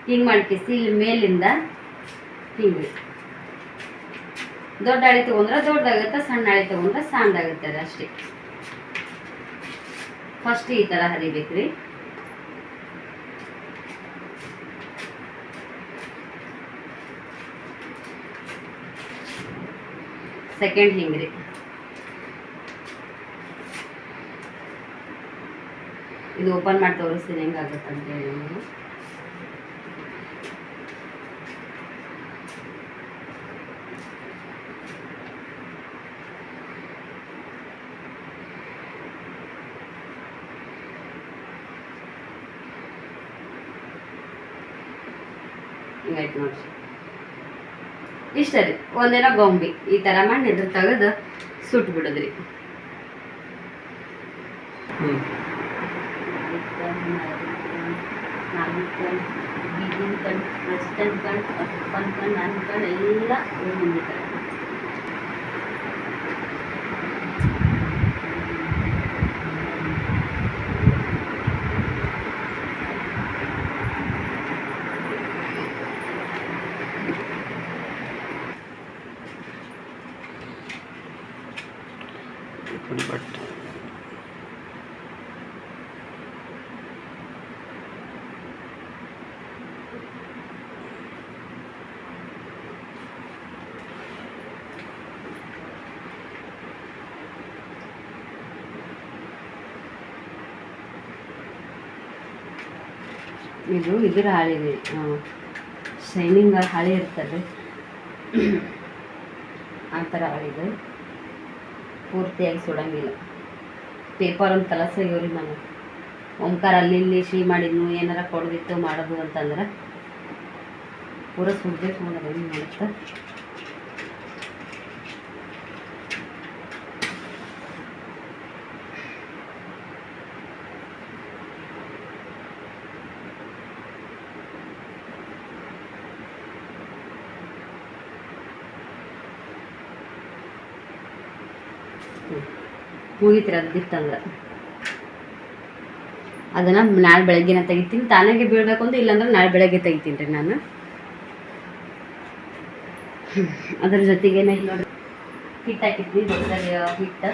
ಹಿಂಗೆ ಮಾಡ್ಕಿಸಿ ಇಲ್ಲಿ ಮೇಲಿಂದ ಹಿಂಗೆ. ದೊಡ್ಡ ಹಾಳೆ ತಗೊಂಡ್ರೆ ದೊಡ್ಡದಾಗುತ್ತೆ, ಸಣ್ಣ ಹಾಳೆ ತಗೊಂಡ್ರೆ ಸಣ್ಣದಾಗುತ್ತೆ ಅಷ್ಟೇ. ಫಸ್ಟ್ ಈ ಥರ ಹರಿಬೇಕ್ರಿ. ಸೆಕೆಂಡ್ ಹಿಂಗೆ ರೀ ಇದು ಓಪನ್ ಮಾಡಿ ತೋರಿಸ್ತೀನಿ ಹೆಂಗಾಗುತ್ತೆ ಅಂತ ಹೇಳಿ ನಿಮಗೆ ಹಿಂಗಾಯ್ತು ನೋಡ್ರಿ ಇಷ್ಟ ರೀ ಒಂದಿನ ಗೊಂಬಿ ಈ ಥರ ಮಾಡಿ ಇದ್ರ ತೆಗೆದು ಸುಟ್ಟು ಬಿಡದ್ರಿ. ಕಣ್ ಕಣ್ ನನ್ನ ಕಣ್ ಎಲ್ಲ ಇದು ಇದ್ರ ಹಾಳೆ ಶೈನಿಂಗ್ ಹಾಳೆ ಇರ್ತದೆ. ಆ ಥರ ಹಾಳಿದು. ಪೂರ್ತಿಯಾಗಿ ಸುಡಂಗಿಲ್ಲ. ಪೇಪರ್ ಒಂದು ಕಲಸ ಇವ್ರಿ ನಾನು. ಓಂಕಾರ ಅಲ್ಲಿ ಇಲ್ಲಿ ಶೀ ಮಾಡಿದ್ನು, ಏನಾರ ಕೊಡ್ದಿತ್ತು, ಮಾಡೋದು ಅಂತಂದ್ರೆ, ಪೂರ ಸುಡ್ಬೇಕು ನೋಡೋದು ಏನು ಮಾಡುತ್ತೆ. ಮುಗಿತ್ರಿ ಅದು ಬಿತ್ತಂದ್ರೆ ಅದನ್ನು ನಾಳೆ ಬೆಳಗ್ಗೆನ ತೆಗಿತೀನಿ. ತಾನಾಗೆ ಬೀಳಬೇಕು ಅಂತ ಇಲ್ಲಾಂದ್ರೆ ನಾಳೆ ಬೆಳಗ್ಗೆ ತೆಗಿತೀನಿ ರೀ ನಾನು. ಅದ್ರ ಜೊತೆಗೆ ಇಲ್ಲಿ ಹಿಟ್ಟು ಹಾಕಿದ್ವಿ, ಮಿಕ್ಸರ್ ಹಿಟ್ಟು.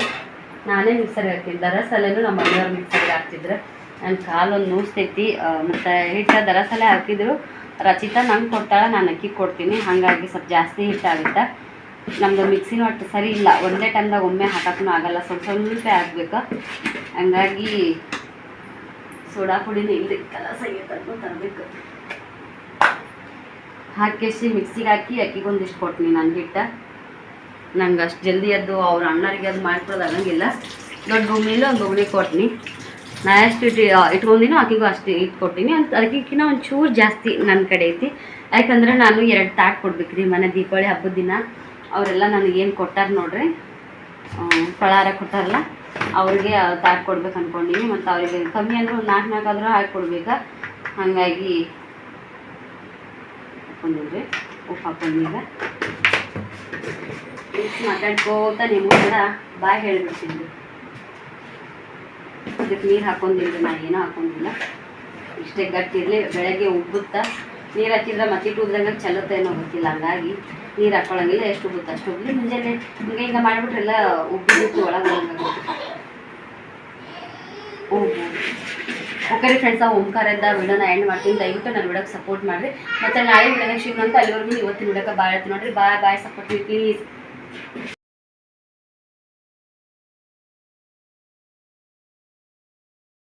ನಾನೇ ಮಿಕ್ಸರ್ಗೆ ಹಾಕ್ತೀನಿ. ದರಸಲೇನು ನಮ್ಮ ಮನೆಯವ್ರು ಮಿಕ್ಸರ್ಗೆ ಹಾಕ್ತಿದ್ರು. ನನ್ನ ಕಾಲು ಒಂದು ನೂಸ್ತೈತಿ ಮತ್ತು ಹಿಟ್ಟು ದರಸಲೆ ಹಾಕಿದ್ರು. ರಚಿತಾ ನಂಗೆ ಕೊಡ್ತಾಳೆ, ನಾನು ಅಕ್ಕಿ ಕೊಡ್ತೀನಿ. ಹಾಗಾಗಿ ಸ್ವಲ್ಪ ಜಾಸ್ತಿ ಹಿಟ್ಟಾಗುತ್ತೆ ನಮ್ಮದು ಮಿಕ್ಸಿನೂ ಒಟ್ಟು ಸರಿ ಇಲ್ಲ. ಒಂದೇ ಟೈಮ್ದಾಗ ಒಮ್ಮೆ ಹಾಕಕ್ಕೂ ಆಗಲ್ಲ. ಸ್ವಲ್ಪ ಸ್ವಲ್ಪ ಹಾಕ್ಬೇಕು. ಹಂಗಾಗಿ ಸೋಡಾ ಪುಡಿನೂ ಇಲ್ಲಿ ಕಲಸ ತರ್ಕೊಂಡು ತರಬೇಕು. ಹಾಕಿಸಿ ಮಿಕ್ಸಿಗೆ ಹಾಕಿ ಅಕ್ಕಿಗೊಂದಿಷ್ಟು ಕೊಟ್ನಿ ನಾನು ಹಿಟ್ಟು. ನಂಗೆ ಅಷ್ಟು ಜಲ್ದಿ ಅದು ಅವ್ರ ಅಣ್ಣರಿಗೆ ಅದು ಮಾಡ್ಕೊಡೋದು ಆಗಂಗಿಲ್ಲ. ದೊಡ್ಡ ಬೊಮ್ಮನಿಲ್ಲ ಒಂದು ಬೊಮ್ಮನಿ ಕೊಟ್ನಿ ನಾ ಎಷ್ಟು ಇಟ್ಟು ಇಟ್ಕೊಂಡಿನೋ ಆಕಿಗೂ ಅಷ್ಟು ಇಟ್ಟು ಕೊಟ್ಟಿನಿ ಅಂತ ಅದಕ್ಕಿಂತ ಒಂದು ಚೂರು ಜಾಸ್ತಿ ನನ್ನ ಕಡೆ ಐತಿ. ಯಾಕಂದ್ರೆ ನಾನು ಎರಡು ತಾಟ್ ಕೊಡ್ಬೇಕು ರೀ ಮನೆ ದೀಪಾವಳಿ ಹಬ್ಬದ ದಿನ. ಅವರೆಲ್ಲ ನನಗೇನು ಕೊಟ್ಟಾರ ನೋಡ್ರಿ. ಫಳಾರ ಕೊಟ್ಟಾರಲ್ಲ, ಅವ್ರಿಗೆ ತಾಟ್ ಕೊಡ್ಬೇಕು ಅನ್ಕೊಂಡಿನಿ ಮತ್ತು ಅವರಿಗೆ ಕಮ್ಮಿ ಅಂದ್ರೆ ಒಂದು ನಾಲ್ಕು ಆದರೂ ಹಾಕಿ ಕೊಡ್ಬೇಕು. ಹಾಗಾಗಿ ಹಾಕೊಂಡಿದ್ರಿ ಉಪ್ಪು ಹಾಕೊಂಡೀಗ ಮಿಕ್ಸ್ ಮಾತಾಡ್ಕೋತ ನಿಮ್ಗೆ ಕೂಡ ಬಾಯ್ ಹೇಳಿಬಿಡ್ತೀನಿ ಅದಕ್ಕೆ ನೀರು ಹಾಕೊಂಡಿಲ್ಲ ನಾ ಏನೂ ಹಾಕೊಂಡಿಲ್ಲ. ಇಷ್ಟೇ ಗಟ್ಟಿರಲಿ ಬೆಳಗ್ಗೆ ಉಬ್ಬುತ್ತಾ ನೀರು ಹಾಕಿದ್ರೆ ಮತ್ತೆ ಉಬ್ದಂಗೆ ಚಲುತ್ತೆ ಏನೋ ಗೊತ್ತಿಲ್ಲ. ಹಂಗಾಗಿ ನೀರು ಹಾಕೊಳ್ಳಂಗಿಲ್ಲ, ಎಷ್ಟು ಉಬ್ಬುತ್ತೆ ಅಷ್ಟು ಉಬ್ಬಲಿ ಮುಂಜಾನೆ ಹಿಂಗೆ ಹಿಂಗೆ ಮಾಡಿಬಿಟ್ರೆಲ್ಲ ಉಬ್ಬಿದ್ದು ಒಳಗೆ ಓಕೆ ಫ್ರೆಂಡ್ಸ್ ಆ ಇದ್ದ ವಿಡಿಯೋನ ಎಂಡ್ ಮಾಡ್ತೀನಿ. ದಯವಿಟ್ಟು ನಾನು ವಿಡಿಯೋಗೆ ಸಪೋರ್ಟ್ ಮಾಡಿರಿ. ಮತ್ತು ನಾಳೆ ವಿಡಿಯೋಗೆ ಶಿವನಂತ ಅಲ್ಲಿವರೆಗೂ ಇವತ್ತಿನ ವಿಡಿಯೋಕ್ಕೆ ಬಾಯ್ ನೋಡ್ರಿ. ಬಾಯ್ ಬಾಯ್ ಸಪೋರ್ಟ್ ಪ್ಲೀಸ್